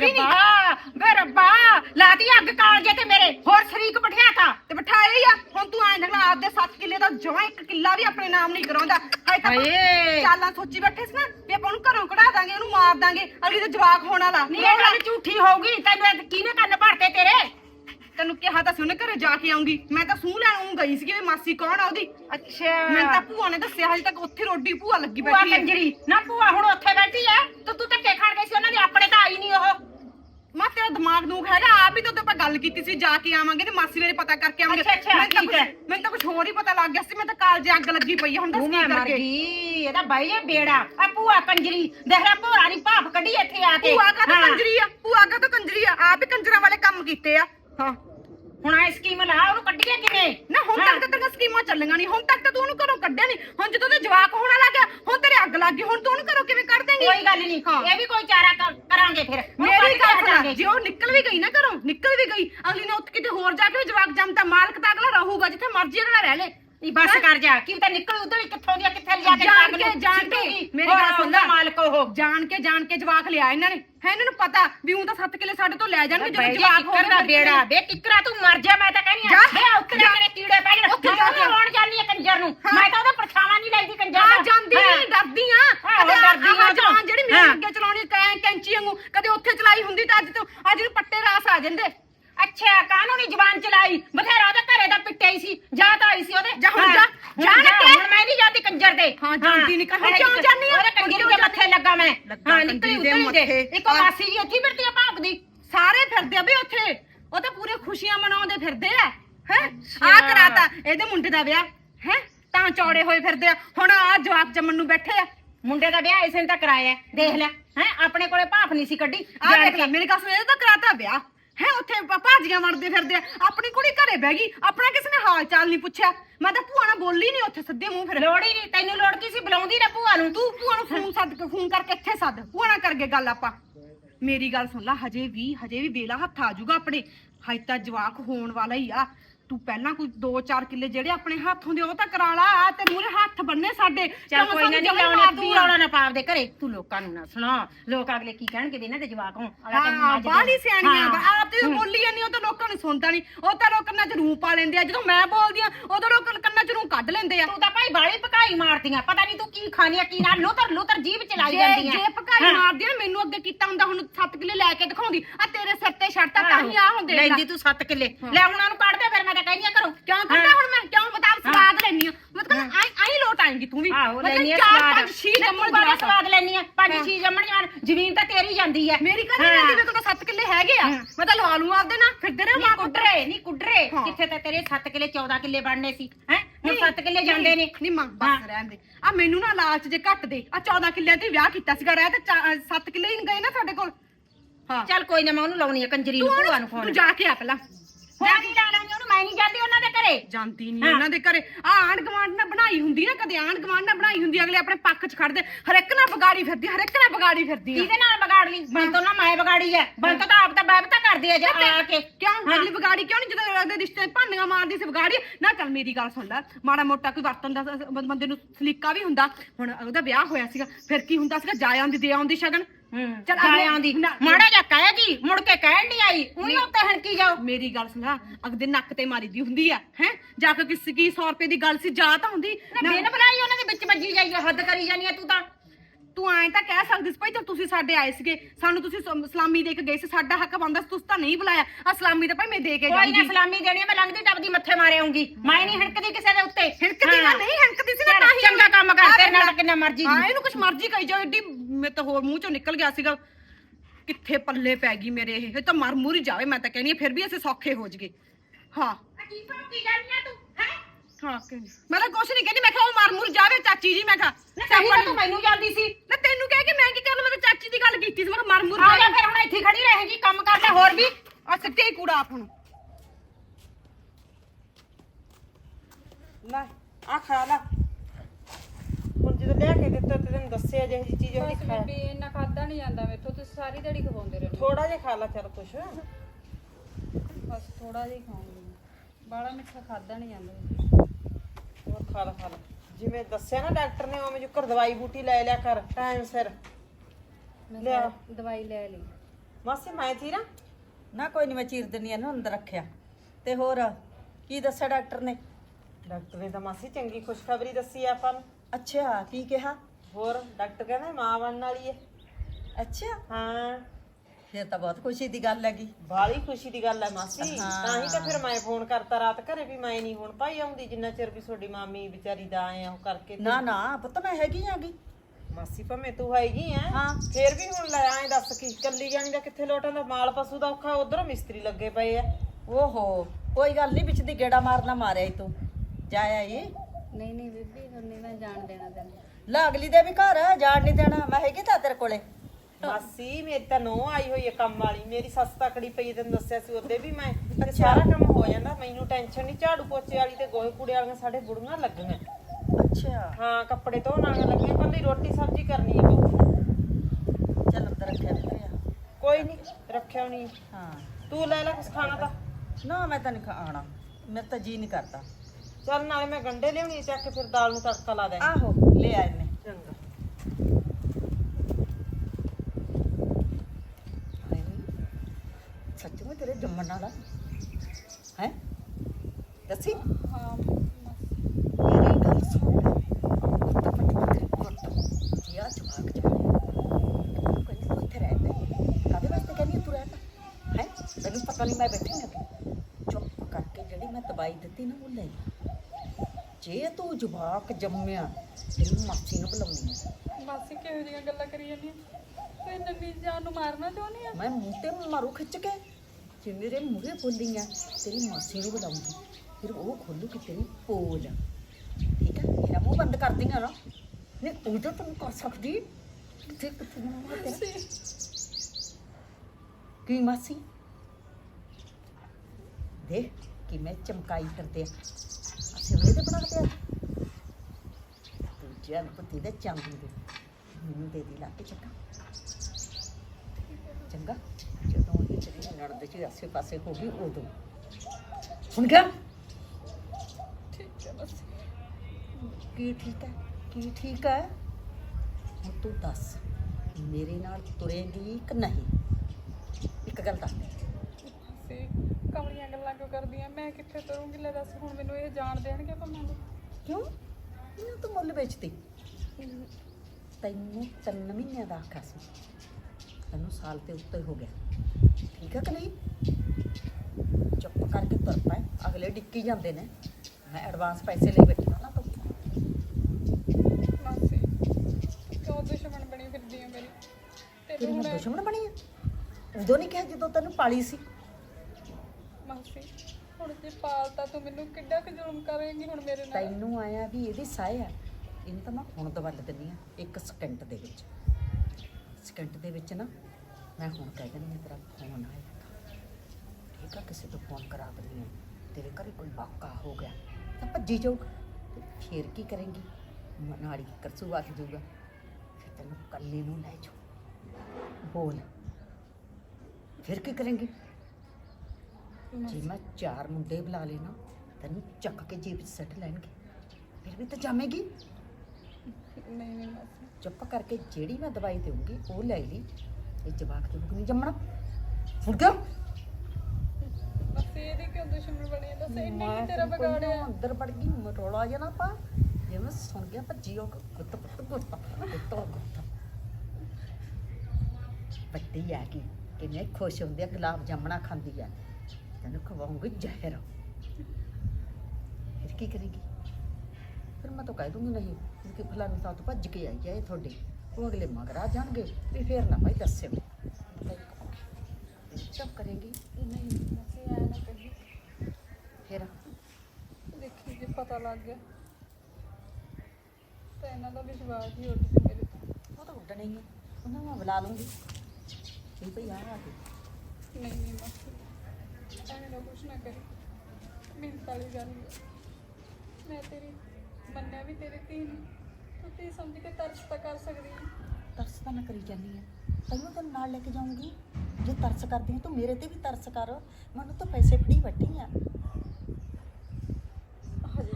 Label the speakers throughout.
Speaker 1: ਲਾ
Speaker 2: ਹੋਣਾ
Speaker 1: ਕੁਛ
Speaker 2: ਹਾਏ
Speaker 1: ਵੀ ਨਹੀਂ
Speaker 2: ਰੱਬਾ ਬੇ ਰੱਬਾ ਲਾਤੀ ਅੱਗ ਕਾਲਜੇ ਤੇ ਮੇਰੇ। ਹੋਰ ਸ਼ਰੀਕ ਬਿਠਾਤਾ
Speaker 1: ਤੇ। ਬਿਠਾਇਆ ਹੀ ਆ। ਹੁਣ ਤੂੰ ਐਂ ਨਿਕਲਾ ਆਪਦੇ 7 ਕਿੱਲੇ ਦਾ ਜਮਾਂ ਇੱਕ ਕਿੱਲਾ ਵੀ ਆਪਣੇ ਨਾਮ ਨਹੀਂ ਕਰਾਉਂਦਾ। ਹਾਏ ਤਾਂ ਆਪਾਂ
Speaker 2: ਹਾਏ।
Speaker 1: ਚਾਲਾਂ ਸੋਚੀ ਬੈਠੇ ਸੀ ਨਾ ਵੀ ਆਪਾਂ ਉਹਨੂੰ ਘਰੋਂ ਕਢਾ ਦਾਂਗੇ ਉਹਨੂੰ ਮਾਰ ਦਾਂਗੇ ਅਗਲੀ ਤੇ ਜਵਾਕ ਹੋਣ ਵਾਲਾ।
Speaker 2: ਨੀ ਇਹ ਗੱਲ ਝੂਠੀ ਹੋਊਗੀ। ਤੈਨੂੰ ਇਹ ਕਿਹਨੇ ਕੰਨ ਭਰਤੇ ਤੇਰੇ?
Speaker 1: ਤੈਨੂੰ ਕਿਹਾ ਤਾਂ ਸੀ ਉਹਨੇ ਘਰੇ ਜਾ ਕੇ ਆਉਂਗੀ ਮੈਂ ਤਾਂ ਸੂਹ ਲੈਣ ਉਹ ਗਈ ਸੀ ਵੀ ਮਾਸੀ ਕੌਣ ਆ ਉਹਦੀ।
Speaker 2: ਅੱਛਾ।
Speaker 1: ਮੈਨੂੰ ਤਾਂ ਭੂਆ ਨੇ ਦੱਸਿਆ ਹਜੇ ਤੱਕ ਉੱਥੇ ਰੋਡੀ ਭੂਆ ਲੱਗੀ
Speaker 2: ਭੂਆ
Speaker 1: ਬੈਠੀ ਹੈ।
Speaker 2: ਕੰਜਰੀ। ਨਾ ਭੂਆ ਹੁਣ ਉੱਥੇ ਬੈਠੀ ਐ ਤੂੰ ਤੂੰ ਧੱਕੇ ਖਾਣ ਗਈ ਸੀ ਉਹਨਾਂ ਦੇ ਆਪਣੇ
Speaker 1: ਮੈਂ ਤੇਰਾ ਦਿਮਾਗ ਨੂੰ ਹੈਗਾ ਆਪ ਹੀ ਤਾਂ ਆਪਾਂ ਗੱਲ ਕੀਤੀ ਸੀ ਜਾ ਕੇ ਆਵਾਂਗੇ ਤੇ ਮਾਸੀ ਵੇਲੇ ਪਤਾ ਕਰਕੇ ਆਵਾਂਗੇ
Speaker 2: ਅੱਛਾ, ਅੱਛਾ,
Speaker 1: ਮੈਨੂੰ ਤਾਂ
Speaker 2: ਠੀਕ
Speaker 1: ਕੁਛ-
Speaker 2: ਹੈ।
Speaker 1: ਮੈਨੂੰ ਤਾਂ ਕੁਝ ਹੋਰ ਹੀ ਪਤਾ ਲੱਗ ਗਿਆ ਸੀ ਮੈਂ ਤਾਂ ਕਾਲਜੇ ਅੱਗ ਲੱਗੀ ਪਈ ਆ ਹੁਣ ਦੱਸ ਕੀ
Speaker 2: ਮਰ
Speaker 1: ਕਰਕੇ?
Speaker 2: ਗਈ ਇਹਦਾ ਬਾਈ ਇਹ ਬੇੜਾ। ਆ ਭੂਆ ਕੰਜਰੀ ਦੇਹਰਾ ਭੋਰਾ ਦੀ ਭਾਫ ਕੱਢੀ ਇੱਥੇ ਆ ਕੇ।
Speaker 1: ਭੂਆ ਕਾ ਤਾਂ
Speaker 2: ਹਾਂ।
Speaker 1: ਕੰਜਰੀ ਆ? ਭੂਆ ਕਾ ਤਾਂ ਕੰਜਰੀ ਆ? ਆਪ ਹੀ ਕੰਜਰਾਂ ਵਾਲੇ ਕੰਮ ਕੀਤੇ ਆ। ਹਾਂ।
Speaker 2: ਹੁਣ ਆ ਸਕੀਮ ਲਾ ਉਹਨੂੰ ਕੱਢੀਏ ਕਿਵੇਂ?
Speaker 1: ਨਾ ਹੁਣ ਤੱਕ ਤਾਂ ਤੇਰੀਆਂ ਸਕੀਮਾਂ ਚੱਲੀਆਂ ਨਹੀਂ ਹੁਣ ਤੱਕ ਤਾਂ ਤੂੰ ਉਹਨੂੰ ਘਰੋਂ ਕੱਢਿਆ ਨਹੀਂ। ਹੁਣ ਜਦੋਂ ਤੇ ਜਵਾਕ ਹੋਣਾ ਲੱਗ ਗਿਆ ਹੁਣ ਤੇਰੇ ਅੱਗ ਲੱਗ ਗਈ ਹੁਣ ਤੂੰ ਉਹਨੂੰ ਘਰੋਂ ਕਿਵੇਂ ਕੱਢ ਦੇਂਗੀ?
Speaker 2: ਕੋਈ ਗੱਲ ਨਹੀਂ
Speaker 1: ਹਾਂ।
Speaker 2: ਇਹ ਵੀ ਕੋਈ ਚਾਰਾ ਕਰ- ਕਰਾਂਗੇ ਫਿਰ। ਉਹਨੂੰ
Speaker 1: ਮੇਰੀ
Speaker 2: ਕੱਢ ਕੇ
Speaker 1: ਗੱਲ ਸੁਣ
Speaker 2: ਹਟਾਂਗੇ।
Speaker 1: ਜੇ ਉਹ ਨਿਕਲ ਵੀ ਗਈ ਨਾ ਘਰੋਂ ਨਿਕਲ ਵੀ ਗਈ ਅਗਲੀ ਨੇ ਉੱਥੇ ਕਿਤੇ ਹੋਰ ਜਾ ਕੇ ਵੀ ਜਵਾਕ ਜੰਮਤਾ ਮਾਲਕ ਤਾਂ ਅਗਲਾ ਰਹੂਗਾ ਜਿੱਥੇ ਮਰਜ਼ੀ ਅਗਲਾ ਰਹਿ ਲੇ।
Speaker 2: ਨਹੀਂ ਬਸ ਕਰ ਜਾ ਕੀ ਤਾਂ ਨਿਕਲ ਉਧਰ ਹੀ ਕਿੱਥੋਂ ਦੀ ਆ, ਕਿੱਥੇ ਲਿਜਾ ਕੇ
Speaker 1: ਜਾਣ ਕੇ ਜਾਣ ਕੇ। ਮੇਰੀ ਗੱਲ ਸੁਣ ਲੈ
Speaker 2: ਮਾਲਕ ਉਹ
Speaker 1: ਜਾਣ ਕੇ ਜਾਣ ਕੇ ਜਵਾਕ ਲਿਆ ਇਹਨਾਂ ਨੇ ਹੈ ਇਹਨਾਂ ਨੂੰ ਪਤਾ ਵੀ ਉਹ ਤਾਂ 7 ਕਿੱਲੇ ਸਾਡੇ ਤੋਂ ਲੈ ਜਾਣਗੇ ਜਦੋਂ ਜਵਾਕ ਹੋ
Speaker 2: ਦਾ ਬੇੜਾ ਬੇ ਕਿਕਰਾ ਤੂੰ ਮਰ ਜਾ ਮੈਂ ਤਾਂ ਕਹਿੰਦੀ ਆ
Speaker 1: ਜਾ,
Speaker 2: ਬੇ ਉੱਥੇ ਜਾ। ਮੇਰੇ ਕੀੜੇ ਪੈ ਜਾਣ
Speaker 1: ਉੱਥੇ ਜਾ ਕੇ।
Speaker 2: ਰੋਣ ਜਾਂਦੀ ਆ ਕੰਜਰ ਨੂੰ
Speaker 1: ਹਾਂ।
Speaker 2: ਮੈਂ ਤਾਂ ਉਹਦਾ ਪਰਛਾਵਾਂ ਨਹੀਂ ਲੈਂਦੀ ਕੰਜਰ
Speaker 1: ਆ
Speaker 2: ਦਾ।
Speaker 1: ਜਾਂਦੀ
Speaker 2: ਹਾਂ।
Speaker 1: ਨਹੀਂ ਡਰਦੀ ਆ ਕਦੇ
Speaker 2: ਡਰਦੀ ਆ
Speaker 1: ਜਵਾਨ ਜਿਹੜੀ ਮੇਰੇ
Speaker 2: ਹਾਂ।
Speaker 1: ਅੱਗੇ ਚਲਾਉਣੀ ਕੈਂ ਕੈਂਚੀ ਵਾਂਗੂ ਕਦੇ ਉੱਥੇ ਚਲਾਈ ਹੁੰਦੀ ਤਾਂ ਅੱਜ ਤੋਂ ਅੱਜ ਨੂੰ ਪੱਟੇ ਰਾਸ ਆ ਜਾਂਦੇ
Speaker 2: ਅੱਛਾ ਕਾਨੂੰਨੀ ਜ਼ਬਾਨ ਚਲਾਈ। ਬਥੇਰਾ ਉਹਦੇ ਘਰੇ ਦਾ ਪਿੱਟਿਆ ਹੀ ਸੀ ਜਾ ਤਾਂ ਆਈ ਸੀ ਉਹਦੇ।
Speaker 1: ਜਾ ਹੁਣ। ਜਾ, ਜਾ
Speaker 2: ਜਾ,
Speaker 1: ਕੇ।
Speaker 2: ਹੁਣ ਮੈਂ ਨਹੀਂ ਜਾਂਦੀ ਕੰਜਰ ਦੇ।
Speaker 1: ਹਾਂ, ਜਾਂਦੀ ਨੀ, ਹੁਣ
Speaker 2: ਇਹ
Speaker 1: ਕਿਉਂ ਜਾਂਦੀ ਆ?
Speaker 2: ਉਹਦੇ ਕੰਜਰੀ ਦੇ ਮੱਥੇ ਲੱਗਾ ਮੈਂ। ਹਾਂ ਨਿਕਲੀ ਉਤਰੀ ਦੇ
Speaker 1: ਮੱਥੇ।
Speaker 2: ਇੱਕ ਮਾਸੀ ਜੀ ਇੱਥੇ ਫਿਰਦੀ ਆ ਭਾਪਦੀ
Speaker 1: ਸਾਰੇ ਫਿਰਦੇ ਆ ਬਈ ਉੱਥੇ। ਉਹ ਤਾਂ ਪੂਰੇ ਖੁਸ਼ੀਆਂ ਮਨਾਉਂਦੇ ਫਿਰਦੇ ਆ। ਹੈ। ਆ ਕਰਾਤਾ। ਇਹਦੇ ਮੁੰਡੇ ਦਾ ਵਿਆਹ। ਹੈ? ਤਾਂ ਚੌੜੇ ਹੋਏ ਫਿਰਦੇ ਆ। ਹੁਣ ਆ ਜਵਾਕ ਜੰਮਣ ਨੂੰ ਬੈਠੇ ਆ।
Speaker 2: ਮੁੰਡੇ ਦਾ ਵਿਆਹ ਇਸੇ ਨੇ ਤਾਂ ਕਰਾਇਆ। ਦੇਖ ਲੈ। ਹੈ? ਆਪਣੇ ਕੋਲੇ ਭਾਫ ਨਹੀਂ ਸੀ ਕੱਢੀ।
Speaker 1: ਆ ਦੇਖ। ਲੈ। ਮੇਰੇ ਕਾਸ ਇਹਦਾ ਤਾਂ ਕਰਾਤਾ ਵਿਆਹ। ਹੈ ਉੱਥੇ ਭ- ਭਾਜੀਆਂ ਵੜਦੇ ਫਿਰਦੇ ਆ। ਆਪਣੀ ਕੁੜੀ ਘਰੇ ਬਹਿ ਗਈ। ਆਪਣਾ ਕਿਸੇ ਨੇ ਹਾਲ ਚਾਲ ਨਹੀਂ ਪੁੱਛਿਆ। ਮੈਂ ਤਾਂ ਭੂਆ ਨਾਲ ਬੋਲੀ ਨਹੀਂ ਉੱਥੇ ਸਿੱਧੇ ਮੂੰਹ ਫਿਰ।
Speaker 2: ਲੋੜ ਹੀ ਨਹੀਂ ਤੈਨੂੰ ਲੋੜ ਕੀ ਸੀ? ਬੁਲਾਉਂਦੀ ਨਾ ਭੂਆ ਨੂੰ।
Speaker 1: ਤੂੰ ਭੂਆ ਨੂੰ ਫੋਨ ਸੱਦ ਕੇ ਫੋਨ ਕਰਕੇ ਇੱਥੇ ਸੱਦ। ਭੂਆ ਨਾਲ ਕਰਗੇ ਗੱਲ ਆਪਾਂ। ਮੇਰੀ ਗੱਲ ਸੁਣ ਲੈ ਹਜੇ ਵੀ ਹਜੇ ਵੀ ਬੇਲਾ ਹੱਥ ਆ ਜਾਊਗਾ ਆਪਣੇ। ਹਜੇ ਤਾਂ ਜਵਾਕ ਹੋਣ ਵਾਲਾ ਹੀ ਆ। ਤੂੰ ਪਹਿਲਾਂ ਕੋਈ 2-4 ਕਿੱਲੇ ਜਿਹੜੇ ਆਪਣੇ ਹੱਥ ਹੁੰਦੇ ਉਹ ਤਾਂ ਕਰਾ ਲਾ ਆ ਤੇ ਮੂਰੇ ਹੱਥ ਬੰਨੇ ਸਾਡੇ।
Speaker 2: ਚੱਲ ਕੋਈ ਨਾ ਨਹੀਂ ਲਾਉਣੇ ਤੂੰ? ਰੌਲਾ ਨਾ ਪਾ ਆਪਦੇ ਘਰੇ। ਤੂੰ ਲੋਕਾਂ ਨੂੰ ਨਾ ਸੁਣਾ। ਲੋਕ ਅਗਲੇ ਕੀ ਕਹਿਣਗੇ ਵੀ ਇਹਨਾਂ ਦੇ ਜਵਾਕ ਹੋਂ ਅਗਲਾ ਦੇ-
Speaker 1: ਬਾਹਲੀ ਸਿਆਣੀਆਂ। ਆਪ ਤੇ। ਬੋਲੀ ਜਾਂਦੀ ਉਹ ਤਾਂ ਲੋਕਾਂ ਨੂੰ ਸੁਣਦਾ ਨਹੀਂ। ਉਹ ਤਾਂ ਲੋਕ ਕੰਨਾਂ 'ਚ ਪਾ ਲੈਂਦੇ ਆ। ਜਦੋਂ ਮੈਂ ਬੋਲਦੀ ਆ ਉਦੋਂ ਲੋਕ ਕੰਨਾਂ 'ਚ ਰੂਹ ਕੱਢ ਲੈਂਦੇ ਆ।
Speaker 2: ਤੂੰ ਤਾਂ ਭਾਈ ਬਾਲੀ ਪਕਾਈ ਮਾਰਦੀਆਂ ਪਤਾ ਨਹੀਂ ਤੂੰ ਕੀ ਖਾਣੀ ਆ ਕੀ ਨਾ। ਲੁਤਰ ਲੁਤਰ ਜੀਭ ਚਲਾਈ ਜਾਂਦੀ ਆ।
Speaker 1: ਜੇ ਪਕਾਈ ਮਾਰਦੀ ਆ ਮੈਨੂੰ ਅੱਗੇ ਕੀਤਾ ਹੁੰਦਾ ਹੁਣ 7 ਕਿੱਲੇ ਲੈ ਕੇ ਦਿਖਾਉਂਦੀ। ਆ ਤੇਰੇ ਸਿਰ ਤੇ ਛੱਡਤਾ ਤਾਂ ਹੀ। ਆ ਹੁੰਦੇ
Speaker 2: ਲੈਂਦੀ ਤੂੰ 7 ਕਿੱਲੇ। ਲੈ ਹੁਣ ਉਹਨੂੰ ਕੱਢ ਦੇ ਫਿਰ ਮੈਂ ਤਾਂ ਕਹਿੰਦੀ ਆ ਘਰੋਂ
Speaker 1: ਕਿਉਂ ਕੱਢਾ ਹੁਣ ਮੈਂ? ਕਿਉਂ ਬਤਾ ਸਵਾਦ ਲੈਣੀ ਆ ਮਤਲਬ ਆਈ ਆਈ ਲੋਟ ਆਏਂਗੀ ਤੂੰ ਵੀ।
Speaker 2: ਆਹੋ ਲੈਣੀ ਆ ਸਵਾਦ।
Speaker 1: ਪੰਜ ਛੇ
Speaker 2: ਲੈ
Speaker 1: ਜੰਮਣ
Speaker 2: ਬੜਾ। ਸਵਾਦ ਲੈਣੀ ਆ। ਪੰਜ। ਛੇ ਜੰਮਣ ਜਵਾਨ ਜ਼ਮੀਨ ਤਾਂ ਤੇਰੀ ਜਾਂਦੀ ਆ।
Speaker 1: ਮੇਰੀ ਕਦੇ
Speaker 2: ਹਾਂ।
Speaker 1: ਨਹੀਂ ਮੇਰੇ ਕੋਲ ਤਾਂ 7 ਕਿੱਲੇ ਹੈਗੇ ਆ। ਮੈਂ ਤਾਂ ਲਵਾ ਲੂੰ ਆਪਦੇ ਨਾਲ। ਫਿਰਦੇ ਰਹੇ ਮਾਂ
Speaker 2: ਕੁੱਟਰੇ ਨੀ ਕੁੱਟਰੇ।
Speaker 1: ਹਾਂ।
Speaker 2: ਕਿੱਥੇ ਤਾਂ ਤੇਰੇ 7 ਕਿੱਲੇ 14 ਕਿੱਲੇ ਬਣਨੇ ਸੀ? ਹੈ? ਹੁਣ
Speaker 1: ਨਹੀਂ,
Speaker 2: 7 ਕਿੱਲੇ ਜਾਂਦੇ ਨੇ।
Speaker 1: ਨਹੀਂ ਮਾਂ
Speaker 2: ਹਾਂ।
Speaker 1: ਬਸ ਰਹਿਣ ਦੇ। ਆ ਮੈਨੂੰ ਨਾ ਲਾਲਚ ਜੇ ਘੱਟ ਦੇ। ਆ 14 ਕਿੱਲਿਆਂ ਤੇ ਵਿਆਹ ਕੀਤਾ ਸੀਗਾ। ਰਹਿ ਤਾਂ 7 ਕਿੱਲੇ ਹੀ ਗਏ ਨਾ ਸਾਡੇ ਕੋਲ। ਹਾਂ।
Speaker 2: ਚੱਲ ਕੋਈ ਨਾ ਮੈਂ ਉਹਨੂੰ ਲਾਉਣੀ ਆ ਕੰਜਰੀ ਨੂੰ ਭੂਆ ਨੂੰ ਫੋਨ
Speaker 1: ਤੂੰ ਜਾ ਕੇ ਆ ਪਹਿਲਾਂ।
Speaker 2: ਮੈਂ ਕੀ ਨੀ ਉਹਨੂੰ। ਮੈਂ ਨਹੀਂ ਜਾਂਦੀ ਉਹਨਾਂ ਦੇ ਘਰੇ।
Speaker 1: ਜਾਂਦੀ ਨਹੀਂ
Speaker 2: ਹਾਂ।
Speaker 1: ਉਹਨਾਂ ਦੇ ਘਰੇ। ਆ ਆਂਢ ਗਵਾਂਢ ਨਾਲ ਬਣਾਈ ਹੁੰਦੀ ਨਾ ਕਦੇ। ਆਂਢ ਗਵਾਂਢ ਨਾਲ ਬਣਾਈ ਹੁੰਦੀ। ਅਗਲੇ ਆਪਣੇ ਪੱਖ 'ਚ ਖੜਦੇ ਹਰ ਇੱਕ ਨਾਲ ਵਿਗਾੜੀ ਫਿਰਦੀ ਹਰ ਇੱਕ ਨਾਲ ਵਿਗਾੜੀ ਫਿਰਦੀ ਆ।
Speaker 2: ਕਿਹਦੇ ਨਾਲ ਵਿਗਾੜ ਲਈ ਬੰਦ ਤੋਂ ਨਾ ਮੈਂ ਵਿਗਾੜੀ ਐ। ਬੰਦ ਤਾਂ ਆਪ ਤਾਂ ਬੈਬ ਤਾਂ ਕਰਦੀ ਐ ਜੇ ਆ ਕੇ।
Speaker 1: ਕਿਉਂ?
Speaker 2: ਹਾਂ।
Speaker 1: ਅਗਲੀ ਵਿਗਾੜੀ ਕਿਉਂ ਨਹੀਂ ਜਦੋਂ ਅਗਲੇ ਰਿਸ਼ਤੇ ਭਾਂਡੀਆਂ ਮਾਰਦੀ ਸੀ ਵਿਗਾੜੀ। ਨਾ ਚੱਲ ਮੇਰੀ ਗੱਲ ਸੁਣ ਲੈ। ਮਾੜਾ ਮੋਟਾ ਕੋਈ ਵਰਤਨ ਦਾ ਸ- ਸ- ਬੰਦੇ ਨੂੰ ਸਲੀਕਾ ਵੀ ਹੁੰਦਾ। ਹੁਣ ਉਹਦਾ ਵਿਆਹ ਹੋਇਆ ਸੀਗਾ। ਫਿਰ ਕੀ ਹੁੰਦਾ ਸੀਗਾ? ਜਾ ਆਉਂਦੀ ਦੇ ਆਉਂਦੀ ਸ਼ਗਨ।
Speaker 2: ਹੂੰ।
Speaker 1: ਚੱਲ
Speaker 2: ਆਉਂਦੀ
Speaker 1: ਨਾ-
Speaker 2: ਮਾੜਾ ਜਿਹਾ ਕਹੇਗੀ ਮੁੜ ਕੇ ਕਹਿਣ ਨਹੀਂ ਆਈ। ਉਹੀ ਉੱਤੇ ਹਣਕੀ ਜਾਓ
Speaker 1: ਮੇਰੀ ਗੱਲ ਸੁਣਾ ਅਗਦੇ ਨੱਕ ਤੇ ਮਾਰੀ ਦੀ ਹੁੰਦੀ ਆ ਹੈ? ਜਾ ਕੇ ਕਿਸੇ ਕੀ 100 ਰੁਪਏ ਦੀ ਗੱਲ ਸੀ ਜਾ ਤਾਂ ਹੁੰਦੀ।
Speaker 2: ਨਾ ਬਿਨ ਬੁਲਾਈ ਉਹਨਾਂ ਦੇ ਵਿੱਚ ਵੱਜੀ ਜਾਈਏ ਹੱਦ ਕਰੀ ਜਾਨੀ ਐ ਤੂੰ ਤਾਂ।
Speaker 1: ਤੂੰ ਐਂ ਤਾਂ ਕਹਿ ਸਕਦੀ ਸੀ ਭਾਈ ਜਦ ਤੁਸੀਂ ਸਾਡੇ ਆਏ ਸੀਗੇ ਸਾਨੂੰ ਤੁਸੀਂ ਸਮ- ਸਲਾਮੀ ਦੇ ਕੇ ਗਏ ਸੀ ਸਾਡਾ ਹੱਕ ਬਣਦਾ ਸੀ ਤੁਸੀਂ ਤਾਂ ਨਹੀਂ ਬੁਲਾਇਆ। ਆ ਸਲਾਮੀ ਤਾਂ ਭਾਈ ਮੈਂ ਦੇ ਕੇ
Speaker 2: ਕੋਈ ਨਾ
Speaker 1: ਜਾਊਂਗੀ।
Speaker 2: ਸਲਾਮੀ ਦੇਣੀ ਆ, ਮੈਂ ਲੰਘਦੀ ਟੱਪਦੀ ਮੱਥੇ ਮਾਰੇ ਆਉਂਗੀ ਮੈਂ ਨਹੀਂ ਹਣਕਦੀ ਕਿਸੇ ਦੇ ਉੱਤੇ।
Speaker 1: ਹਿਣਕਦੀ ਨਾ
Speaker 2: ਹਾਂ।
Speaker 1: ਨਹੀਂ ਹਿਣਕਦੀ ਸੀ ਨਾ
Speaker 2: ਚੱਲ,
Speaker 1: ਤਾਂ ਹੀ
Speaker 2: ਚੰਗਾ ਕੰਮ ਕਰ, ਤੇਰੇ ਨਾਲ। ਕਿੰਨਾ ਮਰਜ਼ੀ
Speaker 1: ਹਾਂ ਇਹਨੂੰ ਕੁਛ ਮਰਜ਼ੀ ਕਹੀ ਜਾਓ ਏਡੀ ਮੈਂ ਤਾਂ ਹੋਰ ਮੂੰਹ ਚੋਂ ਨਿਕਲ ਗਿਆ ਸੀਗਾ। ਕਿੱਥੇ ਪੱਲੇ ਪੈ ਗਈ ਮੇਰੇ ਇਹ? ਇਹ ਤਾਂ ਮਰ ਮੁਰ ਹੀ ਜਾਵੇ ਮੈਂ ਤਾਂ ਕਹਿੰਦੀ ਹਾਂ, ਫਿਰ ਵੀ ਅਸੀਂ ਸੌਖੇ ਹੋ ਜਗੇ ਹਾਂ।
Speaker 2: ਕੀ ਭੌਂਕੀ ਜਾਨੀ ਆ ਤੂੰ? ਹੈ
Speaker 1: ਮੈਂ ਤਾਂ ਕੁਛ ਨਹੀਂ ਕਹਿੰਦੀ ਮੈਂ ਕਿਹਾ ਉਹ ਮਰ ਮੁਰ ਜਾਵੇ ਚਾਚੀ ਜੀ ਮੈਂ ਕਿਹਾ।
Speaker 2: ਚਾਹੀ ਤਾਂ ਤੂੰ ਮੈਨੂੰ ਜਾਂਦੀ ਸੀ।
Speaker 1: ਨਾ ਤੈਨੂੰ ਕਹਿ ਕੇ ਮੈਂ ਕੀ ਕਰ ਮੈਂ ਤਾਂ ਚਾਚੀ ਦੀ ਗੱਲ ਕੀਤੀ ਸੀ ਮੈਂ ਕਿਹਾ ਮਰ ਮੁਰ
Speaker 2: ਆ ਜਾ ਫਿਰ ਹੁਣ ਇੱਥੇ ਖੜੀ ਰਹੇਗੀ ਕੰਮ ਕਰ ਲੈ ਹੋਰ ਵੀ।
Speaker 1: ਆ ਸਿੱਟੇ ਹੀ ਕੂੜਾ ਆਪ ਹੁਣ।
Speaker 3: ਲੈ ਆ ਖਾ ਲਾ। ਹੁਣ ਜਦੋਂ ਲਿਆ ਕੇ ਦਿੱਤਾ ਤੇ ਤੈਨੂੰ ਦੱਸਿਆ ਜਿਹੀ ਜੀ ਚੀਜ਼ ਉਹਦੀ
Speaker 4: ਬਸ
Speaker 3: ਖਾ
Speaker 4: ਬੀਬੀ ਇੰਨਾ ਖਾਦਾ ਨਹੀਂ ਜਾਂਦਾ ਮੇਥੋਂ ਤੁਸੀਂ ਸਾਰੀ ਦਿਹਾੜੀ ਖਵਾਉਂਦੇ ਰਹਿੰਦੇ
Speaker 3: ਥੋੜਾ ਜਿਹਾ ਖਾ ਲਾ ਚੱਲ ਕੁਛ।
Speaker 4: ਬਸ ਥੋੜਾ ਜਿਹਾ ਹੀ ਖਾਉਂਗੀ ਬਾਲਾ ਮਿੱਠਾ ਖਾਦਾ ਨਹੀਂ ਜਾਂਦਾ।
Speaker 3: ਖਾ ਲਾ ਖਾ ਲਾ ਜਿਵੇਂ ਦੱਸਿਆ ਨਾ ਡਾਕਟਰ ਨੇ ਉਵੇਂ ਜੁਕਰ ਦਵਾਈ ਬੂਟੀ ਲੈ ਲਿਆ ਕਰ ਟਾਈਮ ਸਿਰ।
Speaker 4: ਮੈਂ
Speaker 3: ਲਿਆ।
Speaker 4: ਸਾਰੀ ਦਵਾਈ ਲੈ ਲਈ।
Speaker 3: ਮਾਸੀ ਮੈਂ ਥੀ ਨਾ
Speaker 5: ਨਾ ਕੋਈ ਨਹੀਂ ਮੈਂ ਚੀਰ ਦਿੰਨੀ ਆ ਇਹਨੂੰ ਅੰਦਰ ਰੱਖਿਆ। ਤੇ ਹੋਰ ਕੀ ਦੱਸਿਆ ਡਾਕਟਰ ਨੇ?
Speaker 3: ਡਾਕਟਰ ਨੇ ਤਾਂ ਮਾਸੀ ਚੰਗੀ ਖੁਸ਼ਖਬਰੀ ਦੱਸੀ ਆ ਆਪਾਂ ਨੂੰ।
Speaker 5: ਅੱਛਾ ਕੀ ਕਿਹਾ?
Speaker 3: ਹੋਰ ਡਾਕਟਰ ਕਹਿੰਦਾ ਮਾਂ ਬਣਨ ਵਾਲੀ ਹੈ।
Speaker 5: ਅੱਛਾ।
Speaker 3: ਹਾਂ।
Speaker 5: ਫਿਰ ਤਾਂ ਬਹੁਤ ਖੁਸ਼ੀ ਦੀ ਗੱਲ ਹੈਗੀ।
Speaker 3: ਬਾਲੀ ਖੁਸ਼ੀ ਦੀ ਗੱਲ ਹੈ ਮਾਸੀ। ਤਾਂ ਹੀ ਤਾਂ ਫਿਰ ਮੈਂ ਫੋਨ ਕਰਤਾ ਰਾਤ ਘਰੇ ਵੀ ਮੈਂ ਨਹੀਂ ਹੁਣ ਭਾਈ ਆਉਂਦੀ ਜਿੰਨਾ ਚਿਰ ਵੀ ਤੁਹਾਡੀ ਮਾਮੀ ਵਿਚਾਰੀ ਦਾ ਆਏ ਆ ਉਹ ਕਰਕੇ
Speaker 5: ਨਾ ਨਾ ਪੁੱਤ ਮੈਂ ਹੈਗੀ ਆਗੀ।
Speaker 3: ਮਾਸੀ ਭਾਵੇਂ ਤੂੰ ਹੈਗੀ ਆ। ਫੇਰ ਵੀ ਹੁਣ ਲੈ ਆਏ ਦੱਸ ਕੀ ਕੱਲੀ ਜਾਣੀ ਦਾ ਕਿੱਥੇ ਲੋਟਾਂ ਦਾ ਮਾਲ ਪਸ਼ੂ ਦਾ ਔਖਾ ਉਧਰੋਂ ਮਿਸਤਰੀ ਲੱਗੇ ਪਏ ਆ
Speaker 5: ਓਹੋ ਕੋਈ ਗੱਲ ਨਹੀਂ ਵਿੱਚ ਦੀ ਗੇੜਾ ਮਾਰਨਾ ਮਾਰਿਆ ਈ ਤੂੰ। ਜਾਇਆ ਈ
Speaker 4: ਨਹੀਂ ਨਹੀਂ ਬੀਬੀ ਹੁਣ ਨਹੀਂ ਮੈਂ ਜਾਣ ਦੇਣਾ ਤੈਨੂੰ।
Speaker 5: ਲੈ ਅਗਲੀ ਦੇ ਵੀ ਘਰ ਆ, ਜਾਣ ਨਹੀਂ ਦੇਣਾ। ਮੈਂ ਹੈਗੀ ਤਾਂ ਤੇਰੇ ਕੋਲੇ।
Speaker 3: ਮਾਸੀ ਮੇਰੀ ਤਾਂ ਨੋ ਆਈ ਹੋਈ ਹੈ ਕੰਮ ਵਾਲੀ। ਮੇਰੀ ਸੱਸ ਤਕੜੀ ਪਈ ਤੈਨੂੰ ਦੱਸਿਆ ਸੀ ਉਹਦੇ ਵੀ ਮੈਂ। ਤੇ ਸਾਰਾ ਕੰਮ ਹੋ ਜਾਂਦਾ। ਮੈਨੂੰ ਟੈਨਸ਼ਨ ਨਹੀਂ ਝਾੜੂ ਪੋਚੇ ਵਾਲੀ ਤੇ ਗੋਹੇ ਕੂੜੇ ਵਾਲੀਆਂ ਸਾਡੇ ਬੁੜੀਆਂ ਲੱਗੀਆਂ।
Speaker 5: ਅੱਛਾ।
Speaker 3: ਹਾਂ ਕੱਪੜੇ ਧੋਣ ਵਾਲੀਆਂ ਲੱਗੀਆਂ ਕੱਲੀ ਰੋਟੀ ਸਬਜ਼ੀ ਕਰਨੀ ਹੈ ਬਹੂ।
Speaker 5: ਚੱਲ ਅੰਦਰ ਰੱਖਿਆ ਰੱਖਿਆ
Speaker 3: ਕੋਈ ਨਹੀਂ ਰੱਖਿਆ ਨਹੀਂ
Speaker 5: ਹਾਂ।
Speaker 3: ਤੂੰ ਲੈ ਲੈ ਕੁਛ ਖਾਣਾ ਤਾਂ।
Speaker 5: ਨਾ ਮੈਂ ਤਾਂ ਨਹੀਂ ਖਾਣਾ ਮੇਰਾ ਤਾਂ ਜੀ ਨਹੀਂ ਕਰਦਾ।
Speaker 3: ਚੱਲ ਨਾਲੇ ਮੈਂ ਗੰਡੇ ਲਿਆਉਣੀ ਆ ਚੱਕ ਕੇ ਫਿਰ ਦਾਲ ਨੂੰ ਤੜਕਾ ਲਾ ਦੇ
Speaker 5: ਆਹੋ ਲੈ ਆਏ ਨੇ।
Speaker 3: ਚੰਗਾ।
Speaker 5: ਜੰਮਣ ਵਾਲਾ ਹੈ? ਦੱਸੀ।
Speaker 4: ਹਾਂ?
Speaker 5: ਮੇਰੀ ਗੱਲ ਸੁਣ ਪੱਟੀ ਬੱਕਰੀ ਜੀ ਆ ਜਵਾਕ ਜਵਾਕ ਕਹਿੰਦੀ ਤੂੰ ਇੱਥੇ ਰਹਿੰਦਾ ਕਾਹਦੇ ਵਾਸਤੇ ਕਹਿੰਦੀ ਤੂੰ ਰਹਿੰਦਾ ਹੈ ਤੈਨੂੰ ਪਤਾ ਨਹੀਂ ਮੈਂ ਬੈਠੀ ਹਾਂ ਚੁੱਪ ਕਰਕੇ ਜਿਹੜੀ ਮੈਂ ਦਵਾਈ ਦਿੱਤੀ ਨਾ ਉਹ ਲੈ। ਜੇ ਤੂੰ ਜਵਾਕ ਜੰਮਿਆ ਤੇਰੀ ਮਾਸੀ ਨੂੰ ਬੁਲਾਉਣੀ ਹੈ
Speaker 4: ਮਾਸੀ ਕਿਹੋ ਜਿਹੀਆਂ ਗੱਲਾਂ ਕਰੀ ਜਾਂਦੀਆਂ ਤੇ ਨੰਨੀ ਜਾਨ ਨੂੰ ਮਾਰਨਾ ਚਾਹੁੰਦੀ ਆ?
Speaker 5: ਮੈਂ ਮੂੰਹ ਤੇ ਮਾਰੂ ਖਿੱਚ ਕੇ। ਜੇ ਮੇਰੇ ਮੂਹਰੇ ਬੋਲੀ ਆ ਤੇਰੀ ਮਾਸੀ ਨੂੰ ਬੁਲਾਉਂਗੀ। ਫਿਰ ਉਹ ਖੋਲੂਗੀ ਤੇਰੀ ਪੋਲ ਠੀਕ ਹੈ ਮੇਰਾ ਮੂੰਹ ਬੰਦ ਕਰ ਦਿੰਗਾ ਨਾ ਨਹੀਂ ਉਹ ਤਾਂ ਤੂੰ ਕਰ ਸਕਦੀ। ਕਿੱਥੇ ਕਿੱਥੇ ਜਾਣਾ ਤੇਰਾ। ਕੀ ਮਾਸੀ? ਦੇਖ ਕਿ ਮੈਂ ਚਮਕਾਈ ਕਰਦੇ ਆ। ਅਸੀਂ ਉਹਦੇ ਤੇ ਬਣਾਉਂਦੇ ਆ ਦੂਜਿਆਂ ਨੂੰ ਪਤੀ ਦੇ ਚਾਂਦੀ ਦੇ। ਮੈਨੂੰ ਦੇ ਦੀ ਲੱਗ ਚੱਕਾ। ਚੰਗਾ? ਨੜਦ ਚ ਆਸੇ ਪਾਸੇ ਹੋ ਗਈ ਉਦੋਂ। ਹੁਣ ਗਿਆ
Speaker 4: ਠੀਕ ਹੈ ਬਸ।
Speaker 5: ਕੀ ਠੀਕ ਹੈ? ਕੀ ਠੀਕ ਹੈ? ਹੁਣ ਤੂੰ ਦੱਸ ਮੇਰੇ ਨਾਲ ਤੁਰੇਂਗੀ ਕਿ ਨਹੀਂ? ਇੱਕ ਗੱਲ ਦੱਸ।
Speaker 4: ਮਾਸੀ ਕਮਲੀਆਂ ਗੱਲਾਂ ਕਿਉਂ ਕਰਦੀਆਂ? ਮੈਂ ਕਿੱਥੇ ਤਰੂੰਗੀ? ਲੈ ਦੱਸ ਹੁਣ ਮੈਨੂੰ ਇਹ ਜਾਣ ਦੇਣਗੇ ਭਾਵੇਂ
Speaker 5: ਕਿਉਂ? ਇਹਨੂੰ ਤੂੰ ਮੁੱਲ ਵੇਚਦੀ ਤੈਨੂੰ ਤਿੰਨ ਮਹੀਨਿਆਂ ਦਾ ਆਖਿਆ ਸੀ। ਤੈਨੂੰ ਸਾਲ ਤੇ ਉੱਤੇ ਹੋ ਗਿਆ। ਠੀਕ ਹੈ ਕਿ ਨਹੀਂ? ਚੁੱਪ ਕਰਕੇ ਤੁਰ ਪੈ। ਅਗਲੇ ਡਿੱਕੀ ਜਾਂਦੇ ਨੇ। ਮੈਂ ਐਡਵਾਂਸ ਪੈਸੇ ਲਈ ਬੈਠੀ ਹਾਂ ਨਾ ਤੂੰ।
Speaker 4: ਮਾਸੀ ਕਿਉਂ ਦੁਸ਼ਮਣ ਬਣੀ ਫਿਰਦੀ ਆ ਮੇਰੀ?
Speaker 5: ਤੇਰੀ ਮੈਂ ਦੁਸ਼ਮਣ ਬਣੀ ਆ? ਉਦੋਂ ਨਹੀਂ ਕਿਹਾ ਜਦੋਂ ਤੈਨੂੰ ਪਾਲੀ ਸੀ।
Speaker 4: ਮਾਸੀ ਹੁਣ ਜੇ ਪਾਲਤਾ ਤੂੰ ਮੈਨੂੰ ਕਿੱਡਾ ਕੁ ਜ਼ੁਲਮ ਕਰੇਂਗੀ ਹੁਣ ਮੇਰੇ ਨਾਲ?
Speaker 5: ਤੈਨੂੰ ਆਇਆ ਵੀ ਇਹਦੀ ਸਾਹ ਆ। ਇਹਨੂੰ ਤਾਂ ਮੈਂ ਹੁਣ ਦਵਲ ਦਿੰਨੀ ਆ ਇੱਕ ਸਕਿੰਟ ਦੇ ਵਿੱਚ। ਸਕਿੰਟ ਦੇ ਵਿੱਚ ਨਾ ਮੈਂ ਹੁਣ ਕਹਿ ਦਿੰਦੀ ਹਾਂ ਤੇਰਾ ਫੋਨ ਆਇਆ ਠੀਕ ਆ ਕਿਸੇ ਤੋਂ ਫੋਨ ਕਰਾ ਦਿੰਦੀ ਹਾਂ। ਤੇਰੇ ਘਰੇ ਕੋਈ ਵਾਕਾ ਹੋ ਗਿਆ ਤਾਂ ਭੱਜੀ ਜਾਊਗਾ ਫੇਰ ਕੀ ਕਰੇਂਗੀ? ਨਾੜੀ ਕਰਸੂ ਕੇ ਜਾਊਗਾ। ਫਿਰ ਤੈਨੂੰ ਕੱਲੇ ਨੂੰ ਲੈ ਜਾਊ। ਬੋਲ। ਫਿਰ ਕੀ ਕਰੇਂਗੀ? ਜੇ ਮੈਂ ਚਾਰ ਮੁੰਡੇ ਬੁਲਾ ਲੈਣਾ ਤੈਨੂੰ ਚੱਕ ਕੇ ਜੇਬ 'ਚ ਸੱਟ ਲੈਣਗੇ। ਫਿਰ ਵੀ ਤਾਂ ਜਾਵੇਂਗੀ।
Speaker 4: ਨਹੀਂ ਨਹੀਂ ਮਾਸੀ
Speaker 5: ਚੁੱਪ ਕਰਕੇ ਜਿਹੜੀ ਮੈਂ ਦਵਾਈ ਦੇਵਾਂਗੀ ਉਹ ਲੈ ਲਈ। ਇਹ ਜਵਾਕ ਜਵਾਕ ਨਹੀਂ ਜੰਮਣਾ। ਹੁਣ ਕਿਉਂ
Speaker 4: ਮਾਸੀ ਇਹਦੀ ਕਿਉਂ ਦੁਸ਼ਮਣ ਬਣੀ? ਦੱਸ ਇੰਨੇ
Speaker 5: ਮੈਂ
Speaker 4: ਕੀ ਤੇਰਾ
Speaker 5: ਤੈਨੂੰ ਕੋਈ
Speaker 4: ਵਿਗਾੜਿਆ
Speaker 5: ਨਾ ਅੰਦਰ ਵੜ ਗਈ ਮਟੋਲਾ ਜਿਹਾ ਨਾ ਪਾ। ਜਿਵੇਂ ਸੁਣ ਗਿਆ ਭੱਜੀ ਉਹ ਗੁੱਤ ਪੁੱਤ ਗੁੱਤ ਗੁੱਤ ਗੁੱਤ ਵੱਡੀ ਆ ਗਈ ਕਿੰਨੇ ਖੁਸ਼ ਹੁੰਦੇ ਆ ਗੁਲਾਬ ਜਾਮਣਾ ਖਾਂਦੀ ਆ। ਤੈਨੂੰ ਖਵਾਉਂਗੀ ਜ਼ਹਿਰ। ਫਿਰ ਕੀ ਕਰੇਗੀ? ਫਿਰ ਮੈਂ ਤਾਂ ਕਹਿ ਦੂੰਗੀ ਨਹੀਂ। ਕਿ ਫਲਾਣੀ ਥਾਂ ਤੋਂ ਭੱਜ ਕੇ ਆਈ ਆ ਇਹ ਤੁਹਾਡੇ। ਉਹ ਅਗਲੇ ਮਗਰ ਆ ਜਾਣਗੇ ਵੀ ਫੇਰ ਨਾ ਭਾਈ ਦੱਸਿਓ। ਚੁੱਪ ਕਰੇਗੀ।
Speaker 4: ਨਹੀਂ ਮਾਸੀ ਐ ਨਾ ਕਹੀ
Speaker 5: ਫਿਰ?
Speaker 4: ਦੇਖੀ ਜੇ ਪਤਾ ਲੱਗ ਗਿਆ। ਤਾਂ ਇਹਨਾਂ ਦਾ ਵਿਸ਼ਵਾਸ ਹੀ ਉੱਡ ਗਿਆ ਮੇਰੇ ਤੇ।
Speaker 5: ਉਹ ਤਾਂ ਉੱਡਣਾ ਹੀ ਹੈ ਉਹਨਾਂ ਨੂੰ ਮੈਂ ਬੁਲਾ ਲੂੰਗੀ ਇਹ ਭਈ ਆ ਆ ਗਈ
Speaker 4: ਨਹੀਂ ਨਹੀਂ ਮਾਸੀ ਐਵੇਂ ਦਾ ਕੁਛ ਨਾ ਕਰੀ। ਮਿੰਤ ਵਾਲੀ ਗੱਲ ਹੈ ਮੈਂ ਤੇਰੀ ਮੰਨਿਆ ਵੀ ਤੇਰੀ ਧੀ ਨੂੰ। ਤੂੰ ਧੀ ਸਮਝ ਕੇ ਤਰਸ ਤਾਂ ਕਰ ਸਕਦੀ ਹੈ
Speaker 5: ਤਰਸ ਤਾਂ ਮੈਂ ਕਰੀ ਜਾਂਦੀ ਆ। ਤੈਨੂੰ ਤੈਨੂੰ ਨਾਲ ਲੈ ਕੇ ਜਾਊਂਗੀ। ਜੇ ਤਰਸ ਕਰਦੀ ਹੈ ਤੂੰ ਮੇਰੇ ਤੇ ਵੀ ਤਰਸ ਕਰ। ਮੈਨੂੰ ਤਾਂ ਪੈਸੇ ਫੜੀ ਬੈਠੀ ਆ।
Speaker 4: ਹਜੇ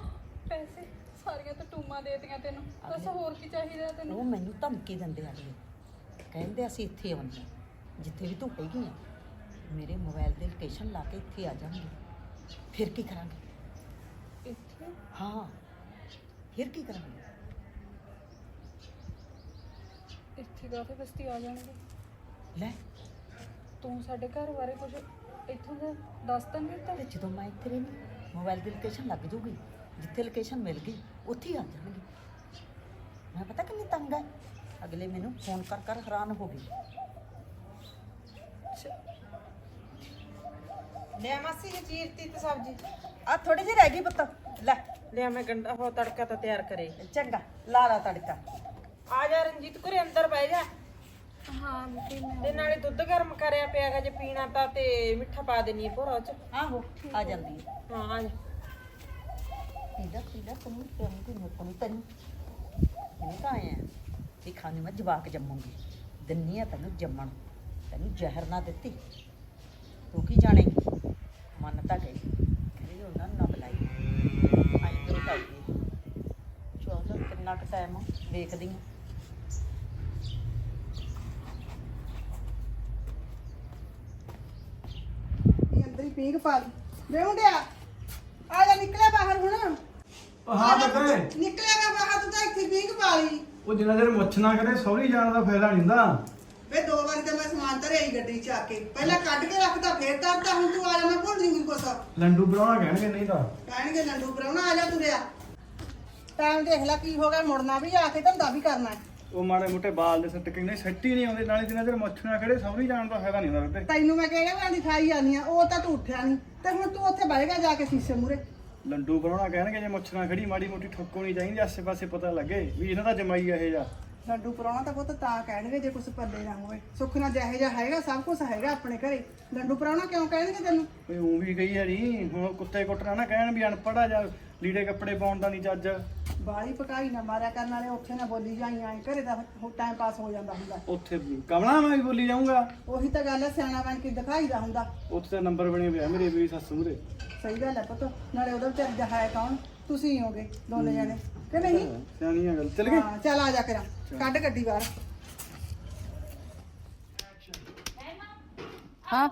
Speaker 4: ਪੈਸੇ ਸਾਰੀਆਂ ਤਾਂ ਟੂਮਾਂ ਦੇ ਦਿੱਤੀਆਂ ਤੈਨੂੰ। ਦੱਸ ਹੋਰ ਕੀ ਚਾਹੀਦਾ ਤੈਨੂੰ?
Speaker 5: ਉਹ ਮੈਨੂੰ ਧਮਕੀ ਦਿੰਦੇ ਆ ਕਹਿੰਦੇ ਅਸੀਂ ਇੱਥੇ ਆਉਂਦੇ ਹਾਂ ਜਿੱਥੇ ਵੀ ਤੂੰ ਹੈਗੀ ਆ ਮੇਰੇ ਮੋਬਾਈਲ ਤੇ ਲੋਕੇਸ਼ਨ ਲਾ ਕੇ ਇੱਥੇ ਆ ਜਾਣਗੇ ਫਿਰ ਕੀ ਕਰਾਂਗੇ?
Speaker 4: ਇੱਥੇ?
Speaker 5: ਹਾਂ। ਫਿਰ ਕੀ ਕਰਾਂਗੇ?
Speaker 4: ਇੱਥੇ ਕਾਫੀ ਬਸਤੀ ਆ ਜਾਣਗੇ।
Speaker 5: ਲੈ।
Speaker 4: ਤੂੰ ਸਾਡੇ ਘਰ ਬਾਰੇ ਕੁਝ ਇੱਥੋਂ ਦਾ ਦੱਸ ਤਾਂ। ਨਹੀਂ ਦਿੱਤਾ
Speaker 5: ਤੇ ਜਦੋਂ ਮੈਂ ਇੱਥੇ ਰਹਿੰਦੀ ਮੋਬਾਈਲ ਦੀ ਲੋਕੇਸ਼ਨ ਲੱਗ ਜੂਗੀ। ਜਿੱਥੇ ਲੋਕੇਸ਼ਨ ਮਿਲ ਗਈ ਉੱਥੇ ਹੀ ਆ ਜਾਣਗੇ। ਮੈਂ ਪਤਾ ਕਿੰਨੀ ਤੰਗ ਹੈ? ਅਗਲੇ ਮੈਨੂੰ ਫੋਨ ਕਰ ਕਰ ਹੈਰਾਨ ਹੋ ਗਈ।
Speaker 3: ਲਿਆ ਮਾਸੀ ਜੀ ਚੀਰਤੀ ਤੇ ਸਬਜ਼ੀ।
Speaker 5: ਆ ਥੋੜੀ ਜਿਹੀ ਰਹਿ ਗਈ ਪੁੱਤ। ਲੈ।
Speaker 3: ਲਿਆ ਮੈਂ ਗੰਡਾ ਹੋ ਤੜਕਾ ਤਾਂ ਤਿਆਰ ਕਰੇ।
Speaker 5: ਚੰਗਾ ਲਾ ਲਾ ਤੜਕਾ।
Speaker 3: ਆ ਜਾ ਰਣਜੀਤ ਕੁਰੇ ਅੰਦਰ ਬਹਿ ਜਾ।
Speaker 4: ਹਾਂ ਬੀਬੀ ਮੈਂ
Speaker 3: ਤੇ ਨਾਲੇ ਦੁੱਧ ਗਰਮ ਕਰਿਆ ਪਿਆਗਾ ਜੇ ਪੀਣਾ ਤਾਂ ਤੇ ਮਿੱਠਾ ਪਾ ਦੇਣੀ ਭੋਰਾ ਚ।
Speaker 5: ਆਹੋ ਆ ਜਾਂਦੀ ਹੈ
Speaker 3: ਹਾਂ ਆ ਜਾ।
Speaker 5: ਪੀਲਾ ਪੀਲਾ ਤੈਨੂੰ ਤੈਨੂੰ ਕੋਈ ਮੁੱਕ ਨਹੀਂ ਤੈਨੂੰ। ਇਹ ਤਾਂ ਆਇਆ ਇਹ ਖਾਣੀ ਮੈਂ ਜਵਾਕ ਜੰਮੂਗੀ। ਦਿੰਨੀ ਆ ਤੈਨੂੰ ਜੰਮਣ। ਤੈਨੂੰ ਜ਼ਹਿਰ ਨਾ ਦਿੱਤੀ। ਤੂੰ ਕੀ ਜਾਣੇਗੀ? ਮਨ ਤਾਂ ਗਈ ਖਰੀ ਉਹਨਾਂ ਨੂੰ ਨਾ ਬੁਲਾਈ ਆਈ ਤੋਂ ਕਾਈ ਚਲੋ ਕਿੰਨਾ ਕੁ ਟਾਈਮ ਵੇਖਦੀ ਹਾਂ
Speaker 6: ਇਹ ਅੰਦਰ ਹੀ ਪੀਂਘ ਪਾ ਲਈ। ਵੇ ਮੁੰਡਿਆ ਆ ਜਾ ਨਿਕਲਿਆ ਬਾਹਰ ਹੁਣ।
Speaker 7: ਉਹ ਹਾਂ ਤਾਂ ਕਰੇ
Speaker 6: ਨਿਕਲਿਆਗਾ ਬਾਹਰ ਤੂੰ ਤਾਂ ਇੱਥੇ ਪੀਂਘ ਪਾ ਲਈ।
Speaker 7: ਉਹ ਜਿੰਨਾ ਚਿਰ ਮੁੱਛ ਨਾ ਕਰੇ ਸੌਰੀ ਜਾਣ ਦਾ ਫਾਇਦਾ ਨਹੀਂ ਹੁੰਦਾ।
Speaker 6: ਵੇ ਦੋ ਵਾਰੀ ਤਾਂ ਮੈਂ ਸਮਾਨ ਧਰਿਆ ਹੀ ਗੱਡੀ ਚ ਆ ਕੇ। ਪਹਿਲਾਂ ਕੱਢ ਕੇ ਰੱਖਦਾ ਫੇਰ ਧਰਦਾ ਹੁਣ ਤੂੰ ਆ ਜਾ ਮੈਂ ਭੁੱਲ ਕੁਛ।
Speaker 7: ਲੰਡੂ ਬਣਾਉਣਾ ਕਹਿਣਗੇ ਨਹੀਂ ਤਾਂ।
Speaker 6: ਕਹਿਣਗੇ ਲੰਡੂ ਪਰਾਉਣਾ ਆ ਜਾ ਤੁਰਿਆ ਟਾਈਮ ਦੇਖ ਲੈ ਕੀ ਹੋ ਗਿਆ ਮੁੜਨਾ ਵੀ ਆ ਕੇ ਧੰਦਾ ਵੀ ਕਰਨਾ। ਹੈ।
Speaker 7: ਉਹ ਮਾੜੇ ਮੋਟੇ ਬਾਲ ਦੇ ਸੱਟ ਕਹਿੰਦੇ ਸੱਟ ਨਹੀਂ ਆਉਂਦੇ ਨਾਲੇ ਜਿੰਨਾ ਚਿਰ ਮੁੱਛ ਨਾ ਕਰੇ ਸੌਰੀ ਜਾਣ ਦਾ ਫਾਇਦਾ ਨਹੀਂ ਹੁੰਦਾ ਤੇ
Speaker 6: ਤੈਨੂੰ ਮੈਂ ਕਿਹੜੇ ਵਾਂ ਦਿਖਾਈ ਜਾਂਦੀ ਆ ਉਹ ਤਾਂ ਤੂੰ ਉੱਠਿਆ ਨਹੀਂ। ਤੇ ਹੁਣ ਤੂੰ ਉੱਥੇ ਬਹਿਗਾ ਜਾ ਕੇ ਸ਼ੀਸ਼ੇ ਮੂਰੇ
Speaker 7: ਲੰਡੂ ਬਣਾਉਣਾ ਕਹਿਣਗੇ ਜੇ ਮੁੱਛ ਨਾ ਖੜੀ ਮਾੜੀ ਮੋਟੀ ਠੋਕੋ ਨਹੀਂ ਚਾਹੀਦੀ ਆਸੇ ਪਾਸੇ ਪਤਾ ਲੱਗੇ ਵੀ ਇਹਨਾਂ ਦਾ ਜਮਾਈ ਇਹ ਜਾ
Speaker 6: ਲੱਡੂ ਪਰਾਉਣਾ ਤਾਂ ਪੁੱਤ ਤਾਂ ਕਹਿਣਗੇ ਜੇ ਕੁਛ ਪੱਲੇ ਨਾ ਹੋਵੇ। ਸੁੱਖ ਨਾਲ ਜਿਹੇ ਜਿਹਾ ਹੈਗਾ ਸਭ ਕੁਝ ਹੈਗਾ ਆਪਣੇ ਘਰੇ। ਲੱਡੂ ਪਰਾਉਣਾ ਕਿਉਂ ਕਹਿਣਗੇ ਤੈਨੂੰ?
Speaker 7: ਕੋਈ ਉਹ ਵੀ ਗਈ ਹੈ ਨਹੀਂ ਹੁਣ ਕੁੱਤੇ ਕੁੱਟਣਾ ਨਾ ਕਹਿਣ ਵੀ ਅਨਪੜਾ ਜਾਂ ਲੀੜੇ ਕੱਪੜੇ ਪਾਉਣ ਦਾ ਨਹੀਂ ਚੱਜ।
Speaker 6: ਬਾਲੀ ਪਕਾਈ ਨਾ ਮਾਰਿਆ ਕਰਨ ਵਾਲੇ ਉੱਥੇ ਨਾ ਬੋਲੀ ਜਾਈ ਆਏ ਘਰੇ ਦਾ ਟਾਈਮ ਪਾਸ ਹੋ ਜਾਂਦਾ ਹੁੰਦਾ।
Speaker 7: ਉੱਥੇ ਕਮਲਾ ਮੈਂ ਵੀ ਬੋਲੀ ਜਾਊਂਗਾ।
Speaker 6: ਉਹੀ ਤਾਂ ਗੱਲ ਹੈ ਸਿਆਣਾ ਬਣ ਕੇ ਦਿਖਾਈ ਦਾ ਹੁੰਦਾ।
Speaker 7: ਉੱਥੇ ਤਾਂ ਨੰਬਰ ਬਣੇ ਪਿਆ ਮੇਰੇ ਵੀ ਸੱਸ ਮੂਰੇ
Speaker 6: ਸਹੀ ਗੱਲ ਹੈ ਪੁੱਤ ਨਾਲੇ ਉਹਦਾ ਵਿਚਾਰ ਜਹਾ ਹੈ ਕੌਣ? ਤੁਸੀਂ ਹੋਗੇ ਦੋਨੇ ਜਣੇ ਕਿ ਨਹੀਂ?
Speaker 7: ਸਿਆਣੀਆਂ ਗੱਲ ਚੱਲ ਗਏ।
Speaker 6: ਹਾਂ ਚੱਲ ਆ ਜਾ ਕਰਾਂ ਕੱਢ ਗੱਡੀ ਬਾਹਰ।
Speaker 2: ਹਾਂ।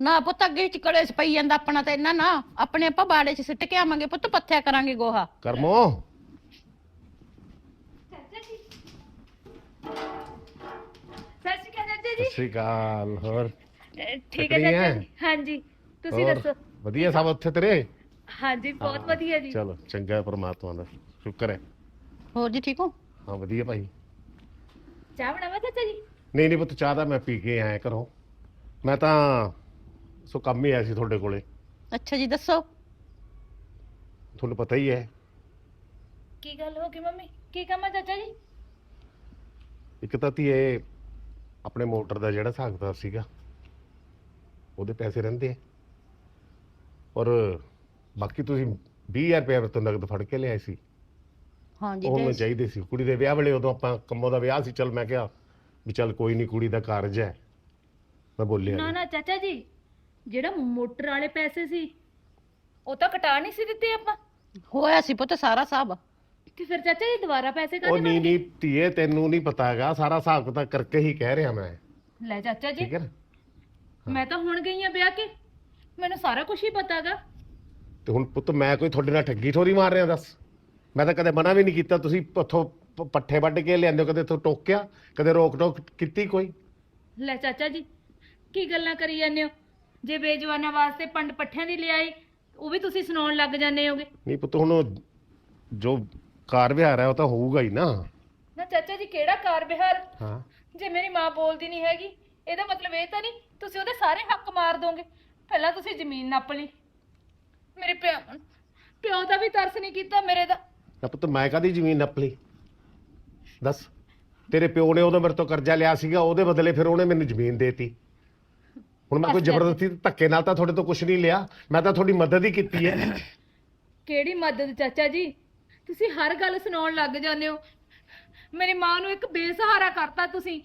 Speaker 2: ਨਾ ਪੁੱਤ ਅੱਗੇ ਚ ਕੜੇ ਚ ਪਈ ਜਾਂਦਾ ਆਪਣਾ ਤਾਂ ਇਹਨਾਂ ਨਾ ਆਪਣੇ ਆਪਾਂ ਬਾੜੇ ਚ ਸਿੱਟ ਕੇ ਆਵਾਂਗੇ ਪੁੱਤ ਪੱਥਿਆ ਕਰਾਂਗੇ ਗੋਹਾ।
Speaker 8: ਕਰਮੋ।
Speaker 9: ਸਤਿ ਸ਼੍ਰੀ ਅਕਾਲ ਚਾਚਾ ਜੀ।
Speaker 8: ਸਤਿ ਸ਼੍ਰੀ ਅਕਾਲ ਹੋਰ?
Speaker 9: ਅਹ ਠੀਕ ਹੈ
Speaker 8: ਤਕੜੀ
Speaker 9: ਚਾਚਾ
Speaker 8: ਹੈ?
Speaker 9: ਜੀ? ਹਾਂਜੀ ਤੁਸੀਂ
Speaker 8: ਹੋਰ?
Speaker 9: ਦੱਸੋ?
Speaker 8: ਵਧੀਆ ਸਭ ਉੱਥੇ ਤੇਰੇ?
Speaker 9: ਹਾਂਜੀ ਬਹੁਤ ਵਧੀਆ ਜੀ।
Speaker 8: ਚਲੋ ਚੰਗਾ ਹੈ ਪ੍ਰਮਾਤਮਾ ਦਾ ਸ਼ੁਕਰ ਹੈ।
Speaker 2: ਹੋਰ ਜੀ ਠੀਕ ਹੋ?
Speaker 8: ਹਾਂ ਵਧੀਆ ਭਾਈ।
Speaker 9: ਚਾਹ ਬਣਾਵਾ ਚਾਚਾ ਜੀ?
Speaker 8: ਨਹੀਂ ਨਹੀਂ ਪੁੱਤ ਚਾਹ ਤਾਂ ਮੈਂ ਪੀ ਕੇ ਆਇਆ ਘਰੋਂ। ਮੈਂ ਤਾਂ ਸੋ ਕੰਮ ਹੀ ਆਇਆ ਸੀ ਤੁਹਾਡੇ ਕੋਲੇ।
Speaker 2: ਅੱਛਾ ਜੀ ਦੱਸੋ।
Speaker 8: ਤੁਹਾਨੂੰ ਪਤਾ ਹੀ ਹੈ।
Speaker 9: ਕੀ ਗੱਲ ਹੋ ਗਈ ਮੰਮੀ? ਕੀ ਕੰਮ ਹੈ ਚਾਚਾ ਜੀ?
Speaker 8: ਇੱਕ ਤਾਂ ਧੀਏ ਆਪਣੇ ਮੋਟਰ ਦਾ ਜਿਹੜਾ ਹਿਸਾਬ ਕਿਤਾਬ ਸੀਗਾ ਉਹਦੇ ਪੈਸੇ ਰਹਿੰਦੇ ਆ। ਔਰ ਬਾਕੀ ਤੁਸੀਂ 20000 ਰੁਪਏ ਤੋਂ ਨਗਦ ਫੜ ਕੇ ਲਿਆਏ ਸੀ।
Speaker 2: ਹਾਂ ਜੀ
Speaker 8: ਉਹ ਮੈਨੂੰ
Speaker 2: ਤੇ-
Speaker 8: ਚਾਹੀਦੇ ਸੀ। ਕੁੜੀ ਦੇ ਵਿਆਹ ਵੇਲੇ ਉਦੋਂ ਆਪਾਂ ਕੰਮੋ ਦਾ ਵਿਆਹ ਸੀ ਚਲ ਮੈਂ ਕਿਹਾ ਵੀ ਚੱਲ ਕੋਈ ਨਹੀਂ ਕੁੜੀ ਦਾ ਕਾਰਜ ਹੈ। ਮੈਂ ਬੋਲਿਆ
Speaker 9: ਨਾ
Speaker 8: ਨੀ।
Speaker 9: ਨਾ ਚਾਚਾ ਜੀ ਜਿਹੜਾ ਮੋਟਰ ਵਾਲੇ ਪੈਸੇ ਸੀ। ਉਹ ਤਾਂ ਕਟਾ ਨਹੀਂ ਸੀ ਦਿੱਤੇ ਆਪਾਂ।
Speaker 2: ਹੋਇਆ ਸੀ ਪੁੱਤ ਸਾਰਾ ਹਿਸਾਬ।
Speaker 9: ਤੇ ਫਿਰ ਚਾਚਾ ਜੀ ਦੁਬਾਰਾ ਪੈਸੇ
Speaker 8: ਉਹ
Speaker 9: ਕਾਹਦੇ
Speaker 8: ਨਹੀਂ ਨਹੀਂ ਧੀਏ ਤੈਨੂੰ ਨਹੀਂ ਪਤਾ ਹੈਗਾ ਸਾਰਾ ਹਿਸਾਬ ਕਿਤਾਬ ਕਰਕੇ ਹੀ ਕਹਿ ਰਿਹਾ ਮੈਂ।
Speaker 9: ਲੈ ਚਾਚਾ ਜੀ
Speaker 8: ਠੀਕ ਹੈ ਨਾ?
Speaker 9: ਮੈਂ ਤਾਂ ਹੁਣ ਗਈ ਆ ਵਿਆਹ ਕੇ। ਮੈਨੂੰ ਸਾਰਾ ਕੁਝ ਹੀ ਪਤਾਗਾ।
Speaker 8: ਤੇ ਹੁਣ ਪੁੱਤ ਮੈਂ ਕੋਈ ਤੁਹਾਡੇ ਨਾਲ ਠੱਗੀ ਥੋੜੀ ਮਾਰ ਰਿਹਾ ਦੱਸ। ਮੈਂ ਤਾਂ ਕਦੇ ਮਨਾ ਵੀ ਨਹੀਂ ਕੀਤਾ ਤੁਸੀਂ ਉੱਥੋਂ ਪ- ਪੱਠੇ ਵੱਢ ਕੇ ਲਿਆਂਦੇ ਹੋ ਕਦੇ ਇੱਥੋਂ ਟੋਕਿਆ ਕਦੇ ਰੋਕ ਟੋਕ ਕੀਤੀ ਕੋਈ?
Speaker 9: ਲੈ ਚਾਚਾ ਜੀ ਕੀ ਗੱਲਾਂ ਕਰੀ ਜਾਂਦੇ ਹੋ? ਜੇ ਬੇਜਵਾਨਾਂ ਵਾਸਤੇ ਪੰਡ ਪੱਠਿਆਂ ਦੀ ਲਿਆਈ ਉਹ ਵੀ ਤੁਸੀਂ ਸੁਣਾਉਣ ਲੱਗ ਜਾਂਦੇ ਹੋਗੇ।
Speaker 8: ਨਹੀਂ ਪੁੱਤ ਹੁਣ ਉਹ ਜੋ ਕਾਰ ਵਿਹਾਰ ਹੈ ਉਹ ਤਾਂ ਹੋਊਗਾ ਹੀ ਨਾ।
Speaker 9: ਨਾ ਚਾਚਾ ਜੀ ਕਿਹੜਾ ਕਾਰ ਵਿਹਾਰ?
Speaker 8: ਹਾਂ।
Speaker 9: ਜੇ ਮੇਰੀ ਮਾਂ ਬੋਲਦੀ ਨਹੀਂ ਹੈਗੀ ਇਹਦਾ ਮਤਲਬ ਇਹ ਤਾਂ ਨਹੀਂ ਤੁਸੀਂ ਉਹਦੇ ਸਾਰੇ ਹੱਕ ਮਾਰ ਦੋਗੇ। ਪਹਿਲਾਂ ਤੁਸੀਂ ਜ਼ਮੀਨ ਨੱਪ ਲਈ। ਮੇਰੇ ਪਿਓ ਪਿਓ ਦਾ ਵੀ ਤਰਸ ਨਹੀਂ ਕੀਤਾ ਮੇਰੇ ਦਾ।
Speaker 8: ਨਾ ਪੁੱਤ ਮੈਂ ਕਾਦੀ ਜ਼ਮੀਨ ਨੱਪ ਲਈ? ਦੱਸ। ਤੇਰੇ ਪਿਓ ਨੇ ਉਦੋਂ ਮੇਰੇ ਤੋਂ ਕਰਜ਼ਾ ਲਿਆ ਸੀਗਾ ਉਹਦੇ ਬਦਲੇ ਫਿਰ ਉਹਨੇ ਮੈਨੂੰ ਜ਼ਮੀਨ ਦੇਤੀ। ਹੁਣ ਮੈਂ ਕੋਈ ਜ਼ਬਰਦਸਤੀ ਧੱਕੇ ਨਾਲ ਤਾਂ ਤੁਹਾਡੇ ਤੋਂ ਕੁਝ ਨਹੀਂ ਲਿਆ। ਮੈਂ ਤਾਂ ਤੁਹਾਡੀ ਮਦਦ ਹੀ ਕੀਤੀ ਹੈ।
Speaker 9: ਕਿਹੜੀ ਮਦਦ ਚਾਚਾ ਜੀ? ਤੁਸੀਂ ਹਰ ਗੱਲ ਸੁਣਾਉਣ ਲੱਗ ਜਾਂਦੇ ਹੋ। ਮੇਰੀ ਮਾਂ ਨੂੰ ਇੱਕ ਬੇਸਹਾਰਾ ਕਰਤਾ ਤੁਸੀਂ।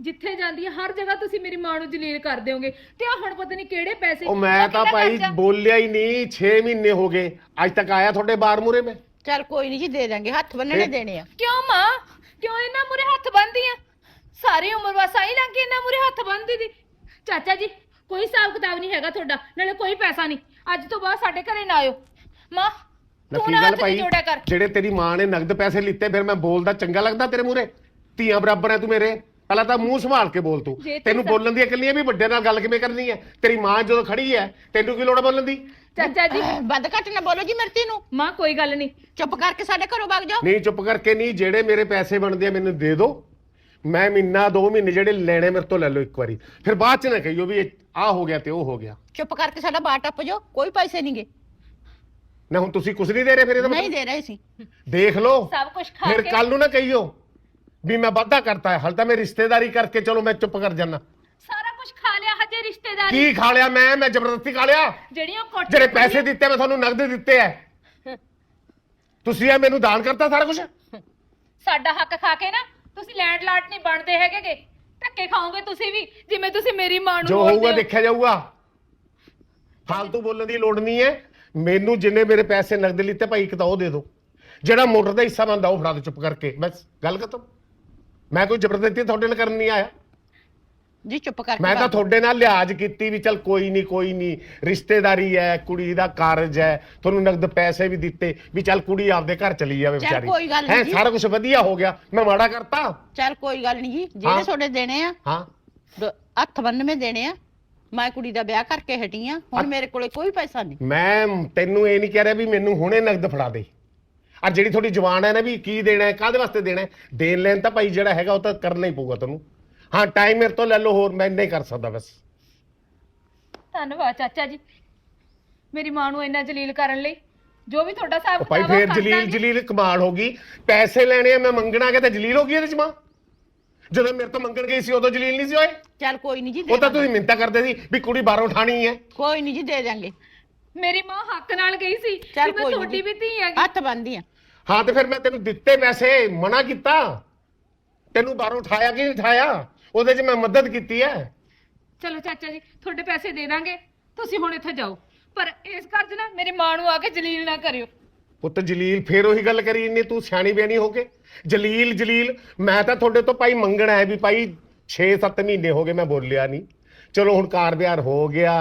Speaker 9: ਜਿੱਥੇ ਜਾਂਦੀ ਹੈ ਹਰ ਜਗ੍ਹਾ ਤੁਸੀਂ ਮੇਰੀ ਮਾਂ ਨੂੰ ਜਲੀਲ ਕਰ ਦਿਓਗੇ। ਤੇ ਆ ਹੁਣ ਪਤਾ ਨਹੀਂ ਕਿਹੜੇ ਪੈਸੇ
Speaker 8: ਉਹ ਮੈਂ ਤਾਂ ਭਾਈ? ਬੋਲਿਆ ਹੀ ਨਹੀਂ 6 ਮਹੀਨੇ ਹੋ ਗਏ। ਅੱਜ ਤੱਕ ਆਇਆ ਤੁਹਾਡੇ ਬਾਰ ਮੂਰੇ ਮੈਂ।
Speaker 2: ਚੱਲ ਕੋਈ ਨਹੀਂ ਜੀ ਦੇ ਦਾਂਗੇ ਹੱਥ ਬੰਨਣੇ ਦੇਣੇ ਆ।
Speaker 9: ਕਿਉਂ ਮਾਂ? ਕਿਉਂ ਇਹਨਾਂ ਮੂਰੇ ਹੱਥ ਬੰਨਦੀ ਆ? ਸਾਰੀ ਉਮਰ ਬਸ ਆਈ ਲੰਘ ਇਹਨਾਂ ਮੂਰੇ ਹੱਥ ਬੰਨਦੀ ਦੀ। ਚਾਚਾ ਜੀ ਕੋਈ ਹਿਸਾਬ ਕਿਤਾਬ ਨਹੀਂ ਹੈਗਾ ਤੁਹਾਡਾ ਨਾਲੇ ਕੋਈ ਪੈਸਾ ਨਹੀਂ। ਅੱਜ ਤੋਂ ਬਾਅਦ ਸਾਡੇ ਘਰੇ ਨਾ ਆਇਓ। ਮਾਂ ਤੂੰ
Speaker 8: ਨਕੀ
Speaker 9: ਨਾ
Speaker 8: ਗੱਲ
Speaker 9: ਹੱਥ
Speaker 8: ਭਾਈ
Speaker 9: ਜੋੜਿਆ ਕਰ।
Speaker 8: ਜਿਹੜੇ ਤੇਰੀ ਮਾਂ ਨੇ ਨਗਦ ਪੈਸੇ ਲਿੱਤੇ ਫਿਰ ਮੈਂ ਬੋਲਦਾ ਚੰਗਾ ਲੱਗਦਾ ਤੇਰੇ ਮੂਰੇ ਧੀਆਂ ਬਰਾਬਰ ਹੈ ਤੂੰ ਮੇਰੇ। ਪਹਿਲਾਂ ਤਾਂ ਮੂੰਹ ਸੰਭਾਲ ਕੇ ਬੋਲ ਤੂੰ।
Speaker 9: ਜੇ ਤੂੰ
Speaker 8: ਤੈਨੂੰ ਬੋਲਣ ਦੀ ਅਕਲ ਨਹੀਂ ਹੈ ਵੀ ਵੱਡੇ ਨਾਲ ਗੱਲ ਕਿਵੇਂ ਕਰਨੀ ਹੈ ਤੇਰੀ ਮਾਂ ਜਦੋਂ ਖੜੀ ਹੈ ਤੈਨੂੰ ਕੀ ਲੋੜ ਹੈ ਬੋਲਣ ਦੀ?
Speaker 9: ਚਾਚਾ ਜੀ।
Speaker 2: ਵੱਧ ਘੱਟ ਨਾ ਬੋਲੋ ਜੀ ਮਿਰਤੀ ਨੂੰ।
Speaker 9: ਮਾਂ ਕੋਈ ਗੱਲ ਨਹੀਂ।
Speaker 2: ਚੁੱਪ ਕਰਕੇ ਸਾਡੇ ਘਰੋਂ ਵਗ ਜਾਓ।
Speaker 8: ਨਹੀਂ ਚੁੱਪ ਕਰਕੇ ਨਹੀਂ ਜਿਹੜੇ ਮੇਰੇ ਪੈਸੇ ਬਣਦੇ ਆ ਮੈਨੂੰ ਦੇ ਦਿਓ ਮੈਂ ਮਹੀਨਾ ਦੋ ਮਹੀਨੇ ਜਿਹੜੇ ਲੈਣੇ ਮੇਰੇ ਤੋਂ ਲੈ ਲਓ ਇੱਕ ਵਾਰੀ। ਫਿਰ ਬਾਅਦ ਚ ਨਾ ਕਹੀਓ ਵੀ ਆ ਹੋ ਗਿਆ ਤੇ ਉਹ ਹੋ ਗਿਆ।
Speaker 2: ਚੁੱਪ ਕਰਕੇ ਸਾਡਾ ਬਾਟ ਟੱਪ ਜਾਓ ਕੋਈ ਪੈਸੇ ਨਹੀਂਗੇ
Speaker 8: ਨਾ ਹੁਣ ਤੁਸੀਂ ਕੁਝ ਨਹੀਂ ਦੇ ਰਹੇ ਫਿਰ ਇਹਦਾ
Speaker 2: ਨਹੀਂ
Speaker 8: ਮਤਲਬ?
Speaker 2: ਦੇ ਰਹੇ ਸੀ
Speaker 8: ਦੇਖ ਲਓ।
Speaker 9: ਸਭ ਕੁਝ ਖਾ
Speaker 8: ਫਿਰ
Speaker 9: ਕੇ।
Speaker 8: ਕੱਲ ਨੂੰ ਨਾ ਕਹੀਓ ਵੀ ਮੈਂ ਵਾਅਦਾ ਕਰਤਾ ਹੈ। ਹਾਲ ਤਾਂ ਮੈਂ ਰਿਸ਼ਤੇਦਾਰੀ ਕਰਕੇ ਚਲੋ ਮੈਂ ਚੁੱਪ ਕਰ ਜਾਣਾ
Speaker 9: ਸਾਰਾ ਕੁਝ ਖਾ ਲਿਆ ਹਜੇ ਰਿਸ਼ਤੇਦਾਰੀ।
Speaker 8: ਕੀ ਖਾ ਲਿਆ ਮੈਂ? ਮੈਂ ਜ਼ਬਰਦਸਤੀ ਖਾ ਲਿਆ।
Speaker 9: ਜਿਹੜੀਆਂ ਕੋਠੀਆਂ
Speaker 8: ਜਿਹੜੇ ਪੈਸੇ ਦਿੱਤੇ ਮੈਂ ਤੁਹਾਨੂੰ ਨਗਦ ਦਿੱਤੇ ਐ ਤੁਸੀਂ ਇਹ ਮੈਨੂੰ ਦਾਨ ਕਰਤਾ ਸਾਰਾ ਕੁਝ
Speaker 9: ਸਾਡਾ ਹੱਕ ਖਾ ਕੇ ਨਾ ਤੁਸੀਂ ਲੈਂਡ ਲਾਟ ਨਹੀਂ ਬਣਦੇ ਹੈਗੇਗੇ। ਧੱਕੇ ਖਾਓਗੇ ਤੁਸੀਂ ਵੀ ਜਿਵੇਂ ਤੁਸੀਂ ਮੇਰੀ ਮਾਂ ਨੂੰ
Speaker 8: ਜੋ
Speaker 9: ਬੋਲਦੇ
Speaker 8: ਹੋਊਗਾ
Speaker 9: ਹੋ।
Speaker 8: ਦੇਖਿਆ ਜਾਊਗਾ। ਫਾਲਤੂ ਬੋਲਣ ਦੀ ਲੋੜ ਨਹੀਂ ਹੈ। ਮੈਨੂੰ ਜਿੰਨੇ ਮੇਰੇ ਪੈਸੇ ਨਗਦ ਲਿੱਤੇ ਭਾਈ ਇੱਕ ਤਾਂ ਉਹ ਦੇ ਦਿਓ। ਜਿਹੜਾ ਮੋਟਰ ਦਾ ਹਿੱਸਾ ਬੰਦਾ ਉਹ ਫੜਾ ਦਿਓ ਚੁੱਪ ਕਰਕੇ। ਬਸ ਗੱਲ ਖਤਮ। ਮੈਂ ਕੋਈ ਜ਼ਬਰਦਸਤੀ ਤੁਹਾਡੇ ਨਾਲ ਕਰਨ ਨਹੀਂ ਆਇਆ।
Speaker 2: ਜੀ ਚੁੱਪ ਕਰਕੇ
Speaker 8: ਮੈਂ ਤਾਂ। ਤੁਹਾਡੇ ਨਾਲ ਲਿਹਾਜ਼ ਕੀਤੀ ਵੀ ਚਲ ਕੋਈ ਨਹੀਂ ਕੋਈ ਨਹੀਂ ਰਿਸ਼ਤੇਦਾਰੀ ਹੈ ਕੁੜੀ ਦਾ ਕਾਰਜ ਹੈ ਤੁਹਾਨੂੰ ਨਗਦ ਪੈਸੇ ਵੀ ਦਿੱਤੇ ਵੀ ਚਲ ਕੁੜੀ ਆਪਦੇ ਘਰ ਚਲੀ ਜਾਵੇ
Speaker 2: ਚੱਲ
Speaker 8: ਵਿਚਾਰੀ।
Speaker 2: ਕੋਈ ਗੱਲ ਨੀ
Speaker 8: ਹੈਂ,
Speaker 2: ਜੀ।
Speaker 8: ਸਾਰਾ ਕੁਝ ਵਧੀਆ ਹੋ ਗਿਆ। ਮੈਂ ਮਾੜਾ ਕਰਤਾ।
Speaker 2: ਚੱਲ ਕੋਈ ਗੱਲ ਨਹੀਂ ਜੀ।
Speaker 8: ਹਾਂ।
Speaker 2: ਜਿਹੜੇ ਤੁਹਾਡੇ ਦੇਣੇ ਆ
Speaker 8: ਹਾਂ।
Speaker 2: ਦ- ਹੱਥ ਬੰਨਵੇਂ ਦੇਣੇ ਆ। ਮੈਂ ਕੁੜੀ ਦਾ ਵਿਆਹ ਕਰਕੇ ਹਟੀ ਆ। ਹੁਣ ਮੇਰੇ ਕੋਲੇ ਕੋਈ ਪੈਸਾ ਨਹੀਂ
Speaker 8: ਮੈਂ ਤੈਨੂੰ ਇਹ ਨਹੀਂ ਕਹਿ ਰਿਹਾ ਵੀ ਮੈਨੂੰ ਹੁਣੇ ਨਗਦ ਫੜਾ ਦੇ। ਆ ਜਿਹੜੀ ਤੁਹਾਡੀ ਜਵਾਨ ਹੈ ਨਾ ਵੀ ਕੀ ਦੇਣਾ ਹੈ ਕਾਹਦੇ ਵਾਸਤੇ ਦੇਣਾ ਹੈ ਦੇਣ ਲੈਣ ਤਾਂ ਭਾਈ ਜਿਹੜਾ ਹੈਗਾ ਉਹ ਤਾਂ ਕਰਨਾ ਹੀ ਪਊਗਾ ਤੈਨੂੰ ਹਾਂ ਟਾਈਮ ਮੇਰੇ ਤੋਂ ਲੈ ਲਓ ਹੋਰ ਮੈਂ ਨਹੀਂ ਕਰ ਸਕਦਾ ਬਸ।
Speaker 9: ਧੰਨਵਾਦ ਚਾਚਾ ਜੀ। ਮੇਰੀ ਮਾਂ ਨੂੰ ਇੰਨਾ ਜਲੀਲ ਕਰਨ ਲਈ ਜੋ ਵੀ ਤੁਹਾਡਾ ਹਿਸਾਬ
Speaker 8: ਉਹ ਭਾਈ
Speaker 9: ਕਿਤਾਬ ਆ, ਉਹ
Speaker 8: ਫੇਰ
Speaker 9: ਕਰ
Speaker 8: ਜਲੀਲ
Speaker 9: ਦਾਂਗੇ।
Speaker 8: ਜਲੀਲ ਕਮਾਲ ਹੋ ਗਈ। ਪੈਸੇ ਲੈਣੇ ਆ ਮੈਂ ਮੰਗਣਾ ਕਿ ਤੇ ਜਲੀਲ ਹੋ ਗਈ ਇਹਦੇ ਚ ਮਾਂ। ਜਦੋਂ ਮੇਰੇ ਤੋਂ ਮੰਗਣ ਗਈ ਸੀ ਉਦੋਂ ਜਲੀਲ ਨਹੀਂ ਸੀ ਹੋਏ।
Speaker 2: ਚੱਲ ਕੋਈ ਨਹੀਂ ਜੀ ਦੇ
Speaker 8: ਉਹ ਤਾਂ। ਤੁਸੀਂ ਮਿੰਤਾ ਕਰਦੇ ਸੀ ਵੀ ਕੁੜੀ ਬਾਹਰੋਂ ਉਠਾਣੀ ਹੈ।
Speaker 2: ਕੋਈ ਨਹੀਂ ਜੀ ਦੇ ਦਾਂਗੇ।
Speaker 9: ਮੇਰੀ ਮਾਂ ਹੱਕ ਨਾਲ ਗਈ ਸੀ
Speaker 2: ਚੱਲ
Speaker 9: ਮੈਂ
Speaker 2: ਕੋਈ ਨੀ
Speaker 9: ਤੁਹਾਡੀ
Speaker 2: ਜੀ।
Speaker 9: ਵੀ ਧੀ ਹੈਗੀ।
Speaker 2: ਹੱਥ ਬੰਨਦੀ ਆ।
Speaker 8: ਹਾਂ ਤੇ ਫਿਰ ਮੈਂ ਤੈਨੂੰ ਦਿੱਤੇ ਪੈਸੇ ਮਨਾ ਕੀਤਾ। ਤੈਨੂੰ ਬਾਹਰੋਂ ਉਠਾਇਆ ਕਿ ਨਹੀਂ ਉਠਾਇਆ? ਉਹਦੇ 'ਚ ਮੈਂ ਮਦਦ ਕੀਤੀ ਹੈ
Speaker 9: ਚਲੋ ਚਾਚਾ ਜੀ ਤੁਹਾਡੇ ਪੈਸੇ ਦੇ ਦਾਂਗੇ। ਤੁਸੀਂ ਹੁਣ ਇੱਥੇ ਜਾਓ। ਪਰ ਇਸ ਘਰ 'ਚ ਨਾ ਮੇਰੀ ਮਾਂ ਨੂੰ ਆ ਕੇ ਜਲੀਲ ਨਾ ਕਰਿਓ।
Speaker 8: ਪੁੱਤ ਜਲੀਲ ਫੇਰ ਉਹੀ ਗੱਲ ਕਰੀ ਇੰਨੇ ਤੂੰ ਸਿਆਣੀ ਬਿਆਣੀ ਹੋ ਕੇ। ਜਲੀਲ ਜਲੀਲ ਮੈਂ ਤਾਂ ਤੁਹਾਡੇ ਤੋਂ ਭਾਈ ਮੰਗਣਾ ਹੈ ਵੀ ਭਾਈ 6-7 ਮਹੀਨੇ ਹੋ ਗਏ ਮੈਂ ਬੋਲਿਆ ਨਹੀਂ। ਚਲੋ ਹੁਣ ਕਾਰ ਵਿਹਾਰ ਹੋ ਗਿਆ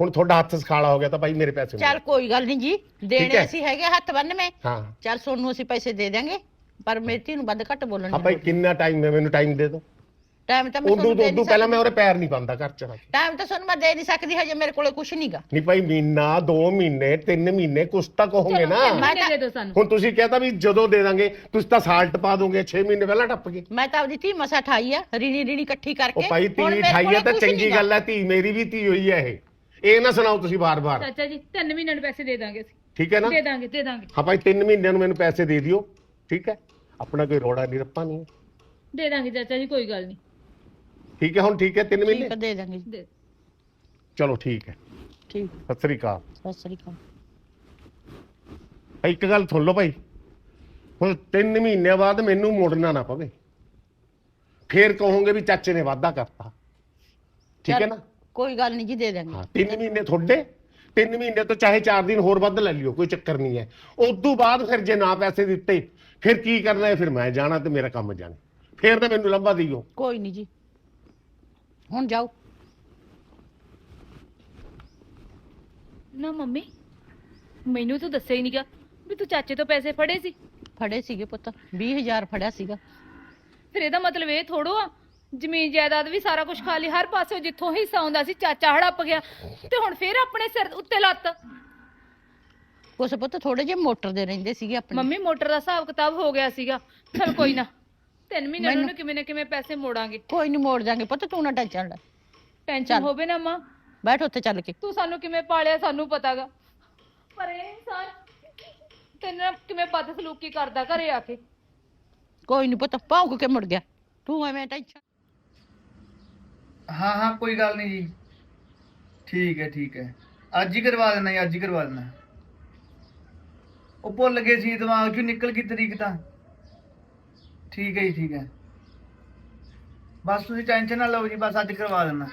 Speaker 8: ਹੁਣ ਤੁਹਾਡਾ ਹੱਥ ਸਖਾਲਾ ਹੋ ਗਿਆ ਤਾਂ ਭਾਈ ਮੇਰੇ ਪੈਸੇ
Speaker 2: ਚੱਲ ਕੋਈ ਗੱਲ ਨਹੀਂ ਜੀ
Speaker 8: ਠੀਕ
Speaker 2: ਦੇਣੇ। ਅਸੀਂ ਹੈਗੇ ਹੱਥ ਬੰਨਵੇਂ
Speaker 8: ਹਾਂ।
Speaker 2: ਚੱਲ ਸੋਨੂੰ ਅਸੀਂ ਪੈਸੇ ਦੇ ਦਾਂਗੇ ਪਰ ਮੇਰੀ ਧੀ ਨੂੰ ਵੱਧ ਘੱਟ ਬੋਲਣ
Speaker 8: ਹਾਂ ਭਾਈ ਕਿੰਨਾ ਟਾਈਮ ਹੈ ਮੈਨੂੰ ਟਾਈਮ ਦੇ ਦਿਓ।
Speaker 2: ਟਾਈਮ ਤਾਂ ਮੈਂ
Speaker 8: ਉਦੋਂ
Speaker 2: ਤੁਹਾਨੂੰ ਦੇ
Speaker 8: ਉਦੋਂ
Speaker 2: ਨਹੀਂ
Speaker 8: ਪਹਿਲਾਂ ਮੈਂ ਉਹਰੇ ਪੈਰ ਨਹੀਂ ਪਾਉਂਦਾ ਘਰ 'ਚ
Speaker 2: ਟਾਈਮ ਤਾਂ ਤੁਹਾਨੂੰ ਮੈਂ ਦੇ ਨਹੀਂ ਸਕਦੀ ਹਜੇ ਮੇਰੇ ਕੋਲੇ ਕੁਝ ਨਹੀਂਗਾ
Speaker 8: ਨਹੀਂ ਭਾਈ ਮਹੀਨਾ 2 ਮਹੀਨੇ 3 ਮਹੀਨੇ ਕੁਛ ਤਾਂ ਕਹੋਗੇ ਨਾ।
Speaker 9: ਤਿੰਨ
Speaker 2: ਮੈਂ
Speaker 9: ਮਹੀਨੇ
Speaker 2: ਤਾਂ-
Speaker 9: ਦੇ ਦਿਓ ਸਾਨੂੰ?
Speaker 8: ਹੁਣ ਤੁਸੀਂ ਕਹਤਾ ਵੀ ਜਦੋਂ ਦੇ ਦਾਂਗੇ ਤੁਸੀਂ ਤਾਂ ਸਾਲਟ ਪਾ ਦੋਗੇ 6 ਮਹੀਨੇ ਪਹਿਲਾਂ ਟੱਪ ਗਏ।
Speaker 2: ਮੈਂ ਤਾਂ ਆਪਦੀ ਧੀ ਮਸਾ ਠਾਈ ਆ ਰੀਣੀ ਰੀਣੀ ਇਕੱਠੀ ਕਰਕੇ।
Speaker 8: ਉਹ ਭਾਈ
Speaker 2: ਹੁਣ
Speaker 8: ਤੀ
Speaker 2: ਮੇਰੇ ਕੋਲੇ
Speaker 8: ਤਾਂ
Speaker 2: ਕੁਛ
Speaker 8: ਚੰਗੀ
Speaker 2: ਨੀਗਾ।
Speaker 8: ਗੱਲ ਹੈ ਧੀ ਮੇਰੀ ਵੀ ਧੀ ਹੋਈ ਹੈ ਇਹ। ਇਹ ਨਾ ਸੁਣਾਓ ਤੁਸੀਂ ਬਾਰ-ਬਾਰ
Speaker 9: ਚਾਚਾ ਜੀ 3 ਮਹੀਨਿਆਂ ਨੂੰ ਪੈਸੇ ਦੇ ਦਾਂਗੇ ਅਸੀਂ।
Speaker 8: ਠੀਕ ਹੈ ਨਾ?
Speaker 9: ਦੇ ਦਾਂਗੇ ਦੇ ਦਾਂਗੇ।
Speaker 8: ਹਾਂ ਭਾਈ 3 ਮਹੀਨਿਆਂ ਨੂੰ ਮੈਨੂੰ ਪੈਸੇ ਦੇ ਦਿਓ। ਠੀਕ ਹੈ? ਆਪਣਾ ਕੋਈ ਰੋੜਾ ਨਹੀਂ ਰੱਪਾ ਨਹੀਂ।
Speaker 9: ਦੇ ਦਾਂਗੇ ਚਾਚਾ ਜੀ ਕੋਈ ਗੱਲ ਨਹੀਂ।
Speaker 8: ਠੀਕ ਹੈ ਹੁਣ ਠੀਕ ਹੈ 3
Speaker 2: ਠੀਕ
Speaker 8: ਮਹੀਨੇ?
Speaker 2: ਦੇ ਦਾਂਗੇ ਜੀ।
Speaker 9: ਦੇ
Speaker 8: ਚਲੋ ਠੀਕ ਹੈ।
Speaker 2: ਠੀਕ।
Speaker 8: ਸਤਿ ਸ੍ਰੀ ਅਕਾਲ।
Speaker 2: ਸਤਿ ਸ੍ਰੀ ਅਕਾਲ।
Speaker 8: ਭਾਈ, ਇੱਕ ਗੱਲ ਸੁਣ ਲਓ ਭਾਈ। ਹੁਣ 3 ਮਹੀਨਿਆਂ ਬਾਅਦ ਮੈਨੂੰ ਮੋੜਨਾ ਨਾ ਪਵੇ। ਫੇਰ ਕਹੋਗੇ ਵੀ ਚਾਚੇ ਨੇ ਵਾਅਦਾ ਕਰਤਾ। ਠੀਕ ਹੈ
Speaker 2: ਚੱਲ,
Speaker 8: ਨਾ?
Speaker 2: ਕੋਈ ਗੱਲ ਨਹੀਂ ਜੀ ਦੇ ਦਾਂਗੇ।
Speaker 8: ਹਾਂ 3 ਮਹੀਨੇ ਤੁਹਾਡੇ। 3 ਮਹੀਨੇ ਤੋਂ ਚਾਹੇ 4 ਦਿਨ ਹੋਰ ਵੱਧ ਲੈ ਲਿਓ ਕੋਈ ਚੱਕਰ ਨਹੀਂ ਹੈ। ਉਸ ਤੋਂ ਬਾਅਦ ਫਿਰ ਜੇ ਨਾ ਪੈਸੇ ਦਿੱਤੇ ਫਿਰ ਕੀ ਕਰਨਾ ਹੈ? ਫਿਰ ਮੈਂ ਜਾਣਾ ਤੇ ਮੇਰਾ ਕੰਮ ਜਾਣਾ। ਫਿਰ ਤਾਂ ਮੈਨੂੰ ਲੰਬਾ ਦਿਓ।
Speaker 2: ਕੋਈ ਨਹੀਂ ਜੀ। ਹੁਣ ਜਾਓ।
Speaker 9: ਨਾ ਮੰਮੀ ਮੈਨੂੰ ਤੂੰ ਦੱਸਿਆ ਹੀ ਨਹੀਂਗਾ ਵੀ ਤੂੰ ਚਾਚੇ ਤੋਂ ਪੈਸੇ ਫੜੇ ਸੀ।
Speaker 2: ਫੜੇ ਸੀਗੇ ਪੁੱਤ 20000 ਫੜਿਆ ਸੀਗਾ।
Speaker 9: ਫਿਰ ਇਹਦਾ ਮਤਲਬ ਇਹ ਥੋੜੋ ਆ ਜ਼ਮੀਨ ਜਾਇਦਾਦ ਵੀ ਸਾਰਾ ਕੁਝ ਖਾ ਲਈ ਹਰ ਪਾਸੇ ਜਿੱਥੋਂ ਹਿੱਸਾ ਆਉਂਦਾ ਸੀ ਚਾਚਾ ਹੜੱਪ ਗਿਆ ਤੇ ਹੁਣ ਫਿਰ ਆਪਣੇ ਸਿਰ ਉੱਤੇ ਲੱਤ।
Speaker 2: ਕੁਛ ਪੁੱਤ ਥੋੜੇ ਜਿਹੇ ਮੋਟਰ ਦੇ ਰਹਿੰਦੇ ਸੀਗੇ ਆਪਣੇ।
Speaker 9: ਮੰਮੀ ਮੋਟਰ ਦਾ ਹਿਸਾਬ ਕਿਤਾਬ ਹੋ ਗਿਆ ਸੀਗਾ। ਚਲ ਕੋਈ ਨਾ ਤਿੰਨ ਮਹੀਨੇ
Speaker 2: ਮੈਨੂੰ-
Speaker 9: ਨੂੰ ਕਿਵੇਂ ਨਾ ਕਿਵੇਂ ਪੈਸੇ ਮੋੜਾਂਗੇ।
Speaker 2: ਕੋਈ ਨਹੀਂ ਮੋੜ ਜਾਾਂਗੇ ਪੁੱਤ ਤੂੰ ਨਾ ਟੈਨਸ਼ਨ ਲੈ।
Speaker 9: ਟੈਨਸ਼ਨ
Speaker 2: ਚੱਲ।
Speaker 9: ਹੋਵੇ ਨਾ ਮਾਂ।
Speaker 2: ਬੈਠ ਉੱਥੇ ਚੱਲ ਕੇ।
Speaker 9: ਤੂੰ ਸਾਨੂੰ ਕਿਵੇਂ ਪਾਲਿਆ ਸਾਨੂੰ ਪਤਾਗਾ। ਪਰ ਇਹ ਇਨਸਾਨ ਤੇਰੇ ਨਾਲ ਕਿਵੇਂ ਬਦਸਲੂਕੀ ਕਰਦਾ ਘਰੇ ਆ ਕੇ।
Speaker 2: ਕੋਈ ਨਹੀਂ ਪਤਾ ਭੌਂਕ ਕੇ ਮੁੜ ਗਿਆ। ਤੂੰ ਐਵੇਂ ਟੈਨਸ਼ਨ
Speaker 10: ਹਾਂ ਹਾਂ ਕੋਈ ਗੱਲ ਨਹੀਂ ਜੀ। ਠੀਕ ਹੈ ਠੀਕ ਹੈ। ਅੱਜ ਹੀ ਕਰਵਾ ਦੇਣਾ ਜੀ ਅੱਜ ਹੀ ਕਰਵਾ ਦੇਣਾ। ਉਹ ਭੁੱਲ ਗਏ ਸੀ ਦਿਮਾਗ ਚੋਂ ਨਿਕਲ ਗਈ ਤਰੀਕ ਤਾਂ। ਠੀਕ ਹੈ ਜੀ, ਠੀਕ ਹੈ। ਬਸ ਤੁਸੀਂ ਟੈਨਸ਼ਨ ਨਾ ਲਓ ਜੀ, ਬਸ ਅੱਜ ਕਰਵਾ ਦੇਣਾ।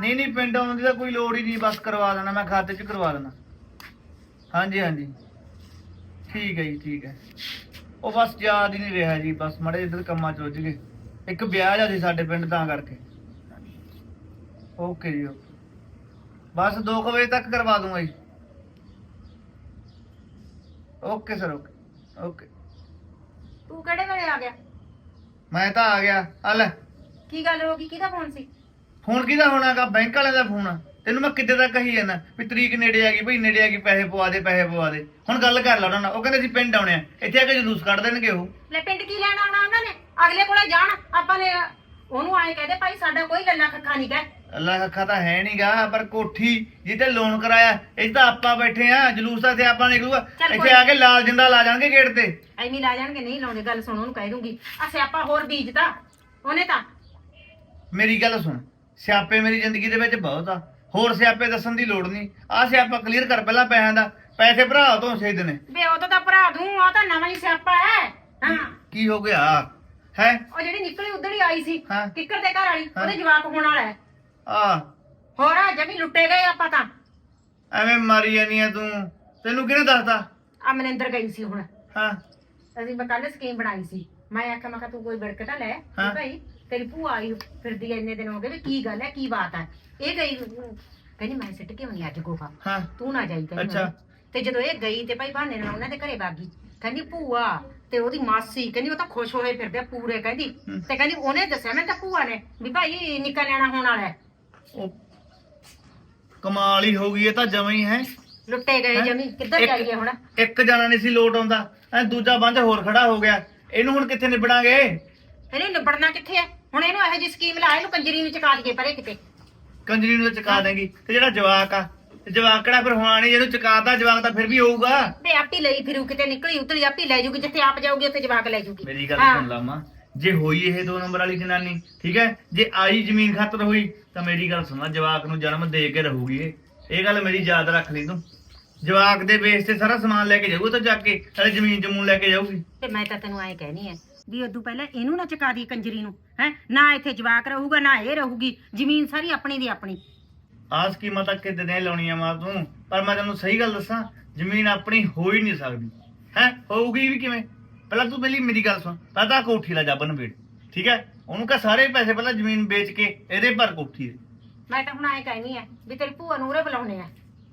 Speaker 10: ਨਹੀਂ ਨਹੀਂ, ਪਿੰਡ ਆਉਣ ਦੀ ਤਾਂ ਕੋਈ ਲੋੜ ਹੀ ਨਹੀਂ, ਬਸ ਕਰਵਾ ਦੇਣਾ, ਮੈਂ ਖਾਤੇ 'ਚ ਕਰਵਾ ਦੇਣਾ। ਹਾਂਜੀ ਹਾਂਜੀ। ਠੀਕ ਹੈ ਜੀ, ਠੀਕ ਹੈ। ਉਹ ਬਸ ਯਾਦ ਹੀ ਨਹੀਂ ਰਿਹਾ ਜੀ, ਬਸ ਮੜੇ ਇੱਧਰ ਕੰਮਾਂ 'ਚ ਰੁੱਝ ਗਏ। ਇੱਕ ਵਿਆਹ ਜਾ ਸੀ ਸਾਡੇ ਪਿੰਡ ਤਾਂ ਕਰਕੇ। ਓਕੇ ਜੀ, ਓਕੇ। ਬਸ 2 ਵਜੇ ਤੱਕ ਕਰਵਾ ਦੂੰਗਾ ਜੀ। Okay, sir, okay. ਓਕੇ।
Speaker 2: ਤੂੰ ਕਿਹੜੇ ਵੇਲੇ ਆ ਗਿਆ?
Speaker 10: ਮੈਂ ਤਾਂ ਆ ਗਿਆ। ਆ ਲੈ।
Speaker 2: ਕੀ ਗੱਲ ਹੋ ਗਈ? ਕਿਹਦਾ ਫੋਨ ਸੀ?
Speaker 10: ਫੋਨ ਕਿਹਦਾ ਹੋਣਾਗਾ ਬੈਂਕ ਵਾਲੇ ਦਾ ਫੋਨ ਆ। ਤੈਨੂੰ ਮੈਂ ਕਿੱਦੇ ਦਾ ਕਹੀ ਜਾਂਦਾ? ਵੀ ਤਰੀਕ ਨੇੜੇ ਆ ਗਈ ਭਈ ਨੇੜੇ ਆ ਗਈ ਪੈਸੇ ਪਵਾ ਦੇ ਪੈਸੇ ਪਵਾ ਦੇ। ਹੁਣ ਗੱਲ ਕਰ ਲਾ ਉਹਨਾਂ ਨਾਲ। ਉਹ ਕਹਿੰਦੇ ਸੀ ਪਿੰਡ ਆਉਣੇ ਆ। ਇੱਥੇ ਆ ਕੇ ਜਲੂਸ ਕੱਢ ਦੇਣਗੇ ਉਹ।
Speaker 2: ਲੈ ਪਿੰਡ ਕੀ ਲੈਣ ਆਉਣਾ ਉਹਨਾਂ ਨੇ? ਅਗਲੇ ਕੋਲੇ ਜਾਣ। ਆਪਾਂ ਨੇ ਉਹਨੂੰ ਆਏ ਕਹਦੇ ਭਾਈ ਸਾਡਾ ਕੋਈ ਲੱਲਾ ਖੱਖਾ ਨਹੀਂ ਗਾ
Speaker 10: ਅੱਲਾ ਅੱਖਾਂ ਤਾਂ ਹੈ ਨਹੀਂਗਾ ਪਰ ਕੋਠੀ ਜਿਹਤੇ ਲੋਨ ਕਰਾਇਆ ਇਹ ਤਾਂ ਆਪਾਂ ਬੈਠੇ ਆ ਜਲੂਸ ਤਾਂ ਤੇ ਆਪਾਂ ਨਿਕਲੂਗਾ
Speaker 2: ਚੱਲ
Speaker 10: ਇੱਥੇ ਆ ਕੇ ਲਾਲ ਜਿੰਦਾ ਲਾ ਜਾਣਗੇ ਗੇਟ ਤੇ।
Speaker 2: ਐਵੇਂ ਲਾ ਜਾਣਗੇ ਨਹੀਂ ਲਾਉਣੇ ਗੱਲ ਸੁਣ ਉਹਨੂੰ ਕਹਿ ਦੂੰਗੀ। ਆ ਸਿਆਪਾ ਹੋਰ ਬੀਜਦਾ ਉਹਨੇ ਤਾਂ।
Speaker 10: ਮੇਰੀ ਗੱਲ ਸੁਣ ਸਿਆਪੇ ਮੇਰੀ ਜ਼ਿੰਦਗੀ ਦੇ ਵਿੱਚ ਬਹੁਤ ਆ। ਹੋਰ ਸਿਆਪੇ ਦੱਸਣ ਦੀ ਲੋੜ ਨਹੀਂ ਆ ਸਿਆਪਾ ਕਲੀਅਰ ਕਰ ਪਹਿਲਾਂ ਪੈਸਿਆਂ ਦਾ। ਪੈਸੇ ਭਰਾ ਤੋਂ ਸੇਧ ਨੇ।
Speaker 2: ਵੇ ਉਹ ਤਾਂ ਭਰਾ ਦੂੰ ਆ ਤਾਂ ਨਵਾਂ ਹੀ ਸਿਆਪਾ ਹੈ। ਹਾਂ।
Speaker 10: ਕੀ ਹੋ ਗਿਆ? ਹੈ?
Speaker 2: ਉਹ ਜਿਹੜੀ ਨਿਕਲੀ ਉਧੜੀ ਆਈ ਸੀ।
Speaker 10: ਹਾਂ।
Speaker 2: ਕਿੱਕਰ ਦੇ ਘਰ ਵਾਲੀ
Speaker 10: ਹਾਂ।
Speaker 2: ਉਹਦੇ ਜਵਾਕ ਹੋਣ ਵਾਲਾ ਹੈ।
Speaker 10: ਆ
Speaker 2: ਹੋਰ ਆ ਜਮੀ ਲੁੱਟੇ ਗਏ ਆਪਾਂ ਤਾਂ।
Speaker 10: ਐਵੇਂ ਮਾਰੀ ਜਾਨੀ ਆ ਤੂੰ। ਤੈਨੂੰ ਕਿਹਨੇ ਦੱਸਦਾ?
Speaker 2: ਆ ਮਨਿੰਦਰ ਗਈ ਸੀ ਹੁਣ।
Speaker 10: ਹਾਂ।
Speaker 2: ਅਸੀਂ ਮੈਂ ਕੱਲ ਸਕੀਮ ਬਣਾਈ ਸੀ। ਮੈਂ ਆਖਿਆ ਮੈਂ ਕਿਹਾ ਤੂੰ ਕੋਈ ਬਿੜਕਟਾ ਲੈ। ਵੀ
Speaker 10: ਹਾਂ।
Speaker 2: ਭਾਈ ਤੇਰੀ ਭੂਆ ਆਈ ਫਿਰਦੀ ਐ ਇੰਨੇ ਦਿਨ ਹੋ ਗਏ ਵੀ ਕੀ ਗੱਲ ਹੈ ਕੀ ਬਾਤ ਹੈ। ਇਹ ਗਈ ਕਹਿੰਦੀ ਮੈਂ ਸਿੱਟ ਕੇ ਆਉਣੀ ਅੱਜ ਗੋਹਾ।
Speaker 10: ਹਾਂ।
Speaker 2: ਤੂੰ ਨਾ ਜਾਈ ਕਹਿੰਦੀ
Speaker 10: ਅੱਛਾ।
Speaker 2: ਤੇ ਜਦੋਂ ਇਹ ਗਈ ਤੇ ਭਾਈ ਬਹਾਨੇ ਨਾਲ ਉਹਨਾਂ ਦੇ ਘਰੇ ਬਾਗੀ ਕਹਿੰਦੀ ਭੂਆ ਤੇ ਉਹਦੀ ਮਾਸੀ ਕਹਿੰਦੀ ਉਹ ਤਾਂ ਖੁਸ਼ ਹੋਏ ਫਿਰਦੇ ਆ ਪੂਰੇ ਕਹਿੰਦੀ। ਤੇ ਕਹਿੰਦੀ ਉਹਨੇ ਦੱਸਿਆ ਮੈਂ ਤਾਂ ਭੂਆ ਨੇ ਵੀ ਭਾਈ ਨਿੱਕਾ ਨਿਆਣਾ ਹੋਣ ਵਾਲਾ ਹੈ।
Speaker 10: ਉਹ ਕਮਾਲ ਹੀ ਹੋ ਗਈ ਇਹ ਤਾਂ ਜਮਾਂ ਹੀ ਹੈ।
Speaker 2: ਲੁੱਟੇ ਗਏ? ਜਮੀ। ਕਿੱਧਰ
Speaker 10: ਇੱਕ-
Speaker 2: ਜਾਈਏ ਹੁਣ?
Speaker 10: ਇੱਕ ਜਣਾ ਨਹੀਂ ਸੀ ਲੋਟ ਆਉਂਦਾ। ਐ ਦੂਜਾ ਬੰਦ ਹੋਰ ਖੜਾ ਹੋ ਗਿਆ। ਇਹਨੂੰ ਹੁਣ ਕਿੱਥੇ ਨਿਬੜਾਂਗੇ?
Speaker 2: ਇਹਨੇ ਨਿਬੜਨਾ ਕਿੱਥੇ ਹੈ ਹੁਣ ਇਹਨੂੰ ਇਹੋ ਜਿਹੀ ਸਕੀਮ ਲਾ ਇਹਨੂੰ ਕੰਜਰੀ ਨੂੰ ਚਕਾ ਦਈਏ ਪਰੇ ਕਿਤੇ।
Speaker 10: ਕੰਜਰੀ ਨੂੰ ਤਾਂ ਚਕਾ ਦੇਂਗੀ। ਤੇ ਜਿਹੜਾ ਜਵਾਕ ਆ ਤੇ ਜਵਾਕ ਕਿਹੜਾ ਫਿਰ ਹੋਣਾ ਨਹੀਂ ਜਿਹਨੂੰ ਚਕਾਤਾ ਜਵਾਕ ਤਾਂ ਫਿਰ ਵੀ ਹੋਊਗਾ।
Speaker 2: ਤੇ ਆਪੀ ਲਈ ਫਿਰੂ ਕਿਤੇ ਨਿਕਲੀ ਉਤਲੀ ਆਪੀ ਲੈ ਜੂਗੀ ਜਿੱਥੇ ਆਪ ਜਾਊਗੀ ਉੱਥੇ ਜਵਾਕ ਲੈ ਜੂਗੀ।
Speaker 10: ਮੇਰੀ ਗੱਲ
Speaker 2: ਹਾਂ।
Speaker 10: ਸੁਣ ਲਾ ਮਾਂ। ਜੇ ਹੋਈ ਇਹ ਦੋ ਨੰਬਰ ਵਾਲੀ ਜਨਾਨੀ ਠੀਕ ਹੈ? ਜੇ ਆਈ ਜ਼ਮੀਨ ਖਾਤਰ ਹੋਈ ਤਾਂ ਮੇਰੀ ਗੱਲ ਸੁਣ ਲਾ ਜਵਾਕ ਨੂੰ ਜਨਮ ਦੇ ਕੇ ਰਹੂਗੀ ਇਹ। ਇਹ ਗੱਲ ਮੇਰੀ ਯਾਦ ਰੱਖ ਲਈ ਤੂੰ। ਜਵਾਕ ਦੇ ਬੇਸ ਤੇ ਸਾਰਾ ਸਮਾਨ ਲੈ ਕੇ ਜਾਊਗਾ ਤਾਂ ਜਾ ਕੇ ਨਾਲੇ ਜ਼ਮੀਨ ਜਮੂਨ ਲੈ ਕੇ ਜਾਊਗੀ।
Speaker 2: ਤੇ ਮੈਂ ਤਾਂ ਤੈਨੂੰ ਐਂ ਕਹਿਣੀ ਐ ਵੀ ਉਦੋਂ ਪਹਿਲਾਂ ਇਹਨੂੰ ਨਾ ਚਕਾ ਦੀ ਕੰਜਰੀ ਨੂੰ ਹੈ? ਨਾ ਇੱਥੇ ਜਵਾਕ ਰਹੂਗਾ ਨਾ ਇਹ ਰਹੂਗੀ ਜ਼ਮੀਨ ਸਾਰੀ ਆਪਣੀ ਦੀ ਆਪਣੀ।
Speaker 10: ਆਹ ਸਕੀਮਾਂ ਤੱਕ ਕਿਤੇ ਨਹੀਂ ਲਾਉਣੀਆਂ ਮਾਂ ਤੂੰ ਪਰ ਮੈਂ ਤੈਨੂੰ ਸਹੀ ਗੱਲ ਦੱਸਾਂ ਜ਼ਮੀਨ ਆਪਣੀ ਹੋ ਹੀ ਨਹੀਂ ਸਕਦੀ। ਹੈ? ਹੋਊਗੀ ਵੀ ਕਿਵੇਂ? ਪਹਿਲਾਂ ਤੂੰ ਪਹਿਲੀ ਮੇਰੀ ਗੱਲ ਸੁਣ ਪਹਿਲਾਂ ਤਾਂ ਕੋਠੀ ਲਾ ਜੱਬਨ ਵੇੜ, ਠੀਕ ਹੈ? ਉਹਨੂੰ ਕਹ ਸਾਰੇ ਪੈਸੇ ਪਹਿਲਾਂ ਜ਼ਮੀਨ ਵੇਚ ਕੇ, ਇਹਦੇ ਪਰ ਕੋਠੀ ਦੇ।
Speaker 2: ਮੈਂ ਤਾਂ ਹੁਣ ਐਂ ਕਹਿਣੀ ਆ ਵੀ ਤੇਰੀ ਭੂਆ ਨੂੰ ਉਰੇ ਬੁਲਾਉਣੇ ਆ।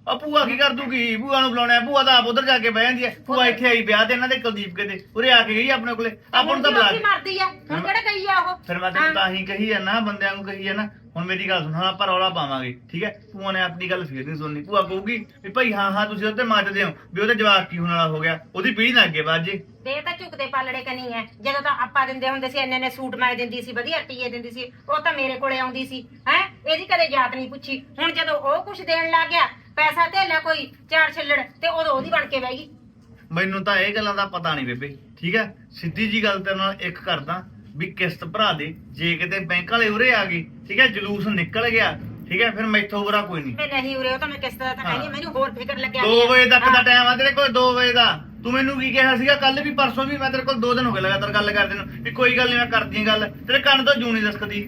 Speaker 10: ਆ ਭੂਆ ਕੀ ਕਰ ਦੂਗੀ? ਭੂਆ ਨੂੰ ਬੁਲਾਉਣਾ ਭੂਆ ਤਾਂ ਆਪ ਉਧਰ ਜਾ ਕੇ ਬਹਿ ਜਾਂਦੀ ਹੈ। ਭੂਆ ਇੱਥੇ ਆਈ ਵਿਆਹ ਤੇ ਇਹਨਾਂ ਦੇ ਕੁਲਦੀਪ ਕੇ ਤੇ ਉਰੇ ਆ ਕੇ ਗਈ ਆਪਣੇ ਕੋਲੇ। ਆਪਾਂ ਨੂੰ ਤਾਂ ਬੁਲਾ
Speaker 2: ਕੀ ਮਰਦੀ ਹੁਣ ਕਿਹੜਾ ਆ ਉਹ?
Speaker 10: ਫਿਰ ਮੈਂ ਤੈਨੂੰ ਤਾਂ ਹੀ ਕਹੀ ਆ ਨਾ ਬੰਦਿਆਂ ਨੂੰ ਕਹੀ ਆ ਨਾ ਹੁਣ ਮੇਰੀ ਗੱਲ ਸੁਣ ਹਾਂ ਆਪਾਂ ਰੌਲਾ ਪਾਵਾਂਗੇ ਠੀਕ ਹੈ? ਭੂਆ ਨੇ ਆਪਣੀ ਗੱਲ ਫੇਰ ਨਹੀਂ ਸੁਣਨੀ। ਭੂਆ ਕਹੂਗੀ ਵੀ ਭਾਈ ਹਾਂ ਹਾਂ ਤੁਸੀਂ ਉਹਦੇ ਮੱਚਦੇ ਹੋ ਵੀ ਉਹਦੇ ਜਵਾਕ ਕੀ ਹੋਣ ਵਾਲਾ ਹੋ ਗਿਆ? ਉਹਦੀ ਪੀੜੀ ਨਾ ਅੱਗੇ ਵੱਧ ਜੇ।
Speaker 2: ਦੇ ਤਾਂ ਝੁਕਦੇ ਪਾਲੜੇ ਕਨੀ ਐ। ਜਦੋਂ ਤਾਂ ਆਪਾਂ ਦਿੰਦੇ ਹੁੰਦੇ ਸੀ ਇੰਨੇ ਨੇ ਸੂਟ ਮੈਂ ਦਿੰਦੀ ਸੀ ਵਧੀਆ ਟੀਏ ਦਿੰਦੀ ਸੀ ਉਹ ਤਾਂ ਮੇਰੇ ਕੋਲੇ ਆਉਂਦੀ ਸੀ। ਹੈ? ਇਹਦੀ ਕਦੇ ਜਾਤ ਨਹੀਂ ਪੁੱਛੀ। ਹੁਣ ਜਦੋਂ ਉਹ ਕੁਝ ਦੇਣ ਲੱਗ ਗਿਆ ਪੈਸਾ ਧੇਲਾ ਕੋਈ ਚਾਰ ਛੱਲੜ ਤੇ ਉਦੋਂ ਉਹਦੀ ਬਣ ਕੇ ਬਹਿ ਗਈ।
Speaker 10: ਮੈਨੂੰ ਤਾਂ ਇਹ ਗੱਲਾਂ ਦਾ ਪਤਾ ਨਹੀਂ ਬੇਬੇ ਠੀਕ ਹੈ? ਸਿੱਧੀ ਜੀ ਗੱਲ ਤੇ ਨਾਲ ਇੱਕ ਕਰਦਾ ਵੀ ਕਿਸ਼ਤ ਭਰਾ ਦੇ ਜੇ ਕਿਤੇ ਬੈਂਕ ਵਾਲੇ ਉਰੇ ਆ ਗਏ ਠੀਕ ਹੈ? ਜਲੂਸ ਨਿਕਲ ਗਿਆ ਠੀਕ ਹੈ? ਫਿਰ ਮੈਥੋਂ ਬੁਰਾ ਕੋਈ ਨਹੀਂ।
Speaker 2: ਮੈਂ ਨਹੀਂ ਉਰੇ ਉਹ ਤਾਂ ਮੈਂ ਕਿਸ ਤਰ੍ਹਾਂ ਤਾਂ
Speaker 10: ਹਾਂ।
Speaker 2: ਕਹਿੰਦੀ ਮੈਨੂੰ ਹੋਰ ਫਿਕਰ ਲੱਗਿਆ
Speaker 10: 2
Speaker 2: ਹੋਇਆ।
Speaker 10: ਵਜੇ ਤੱਕ ਦਾ
Speaker 2: ਹਾਂ।
Speaker 10: ਟਾਈਮ ਆ ਤੇਰੇ ਕੋਲ 2 ਵਜੇ ਦਾ। ਤੂੰ ਮੈਨੂੰ ਕੀ ਕਿਹਾ ਸੀਗਾ? ਕੱਲ ਵੀ ਪਰਸੋਂ ਵੀ ਮੈਂ ਤੇਰੇ ਕੋਲ 2 ਦਿਨ ਹੋ ਗਏ ਲਗਾਤਾਰ ਗੱਲ ਕਰਦੇ ਨੂੰ ਵੀ ਕੋਈ ਗੱਲ ਨਹੀਂ ਮੈਂ ਕਰਦੀ ਹਾਂ ਗੱਲ। ਤੇਰੇ ਕੰਨ ਤੋਂ ਜੂ ਨਹੀਂ ਦਸਕਦੀ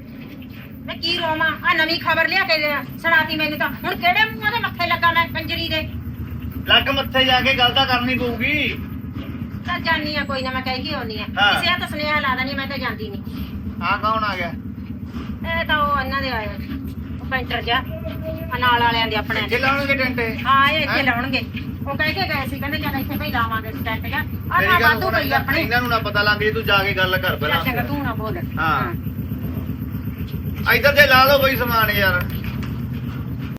Speaker 2: ਮੈਂ ਕੀ ਰੋਵਾਂ? ਆ ਨਵੀਂ ਖਬਰ ਲਿਆ ਕੇ ਸੁਣਾਤੀ ਮੈਨੂੰ ਤਾਂ। ਹੁਣ ਕਿਹੜੇ ਮੂੰਹ ਦੇ ਮੱਥੇ ਲੱਗਾ ਮੈਂ ਕੰਜਰੀ ਦੇ?
Speaker 10: ਲੱਗ ਮੱਥੇ ਜਾ ਕੇ ਗੱਲ ਤਾਂ ਕਰਨੀ ਪਊਗੀ।
Speaker 2: ਤਾਂ ਜਾਨੀ ਆ ਕੋਈ ਨਾ ਮੈਂ ਕਹਿ ਕੇ ਆਉਣੀ ਆ।
Speaker 10: ਹਾਂ।
Speaker 2: ਕਿਸੇ ਆ ਤਾਂ ਸੁਨੇਹਾ ਲਾ ਦਣੀ ਮੈਂ ਤਾਂ ਜਾਂਦੀ ਨਹੀਂ
Speaker 10: ਆ ਕੌਣ ਆ ਗਿਆ?
Speaker 2: ਇਹ ਤਾਂ ਉਹ ਇਹਨਾਂ ਦੇ ਆਏ ਉਹ ਪੈਂਟਰ ਜਾ ਆ ਨਾਲ ਵਾਲਿਆਂ ਦੇ ਆਪਣੇ।
Speaker 10: ਇੱਥੇ ਲਾਉਣਗੇ ਟੈਂਟੇ
Speaker 2: ਹਾਂ ਇਹ ਇੱਥੇ
Speaker 10: ਹੈਂ?
Speaker 2: ਲਾਉਣਗੇ। ਉਹ ਕਹਿ ਕੇ ਗਏ ਸੀ ਕਹਿੰਦੇ ਚੱਲ ਇੱਥੇ ਭਈ ਲਾਵਾਂਗੇ ਸਟੈਂਟ ਜਾ ਆ
Speaker 10: ਮੇਰੀ
Speaker 2: ਨਾ
Speaker 10: ਗੱਲ
Speaker 2: ਵਾਧੂ ਪਈ ਆਪਣੇ
Speaker 10: ਇਹਨਾਂ ਨੂੰ ਨਾ ਪਤਾ ਲੱਗ ਜੇ ਤੂੰ ਜਾ ਕੇ ਗੱਲ ਕਰ
Speaker 2: ਚੱਲ ਚੰਗਾ
Speaker 10: ਪਹਿਲਾਂ
Speaker 2: ਤੂੰ ਨਾ ਬੋਲ।
Speaker 10: ਹਾਂ। ਇੱਧਰ ਤੇ ਲਾ ਲਓ ਬਈ ਸਮਾਨ ਯਾਰ।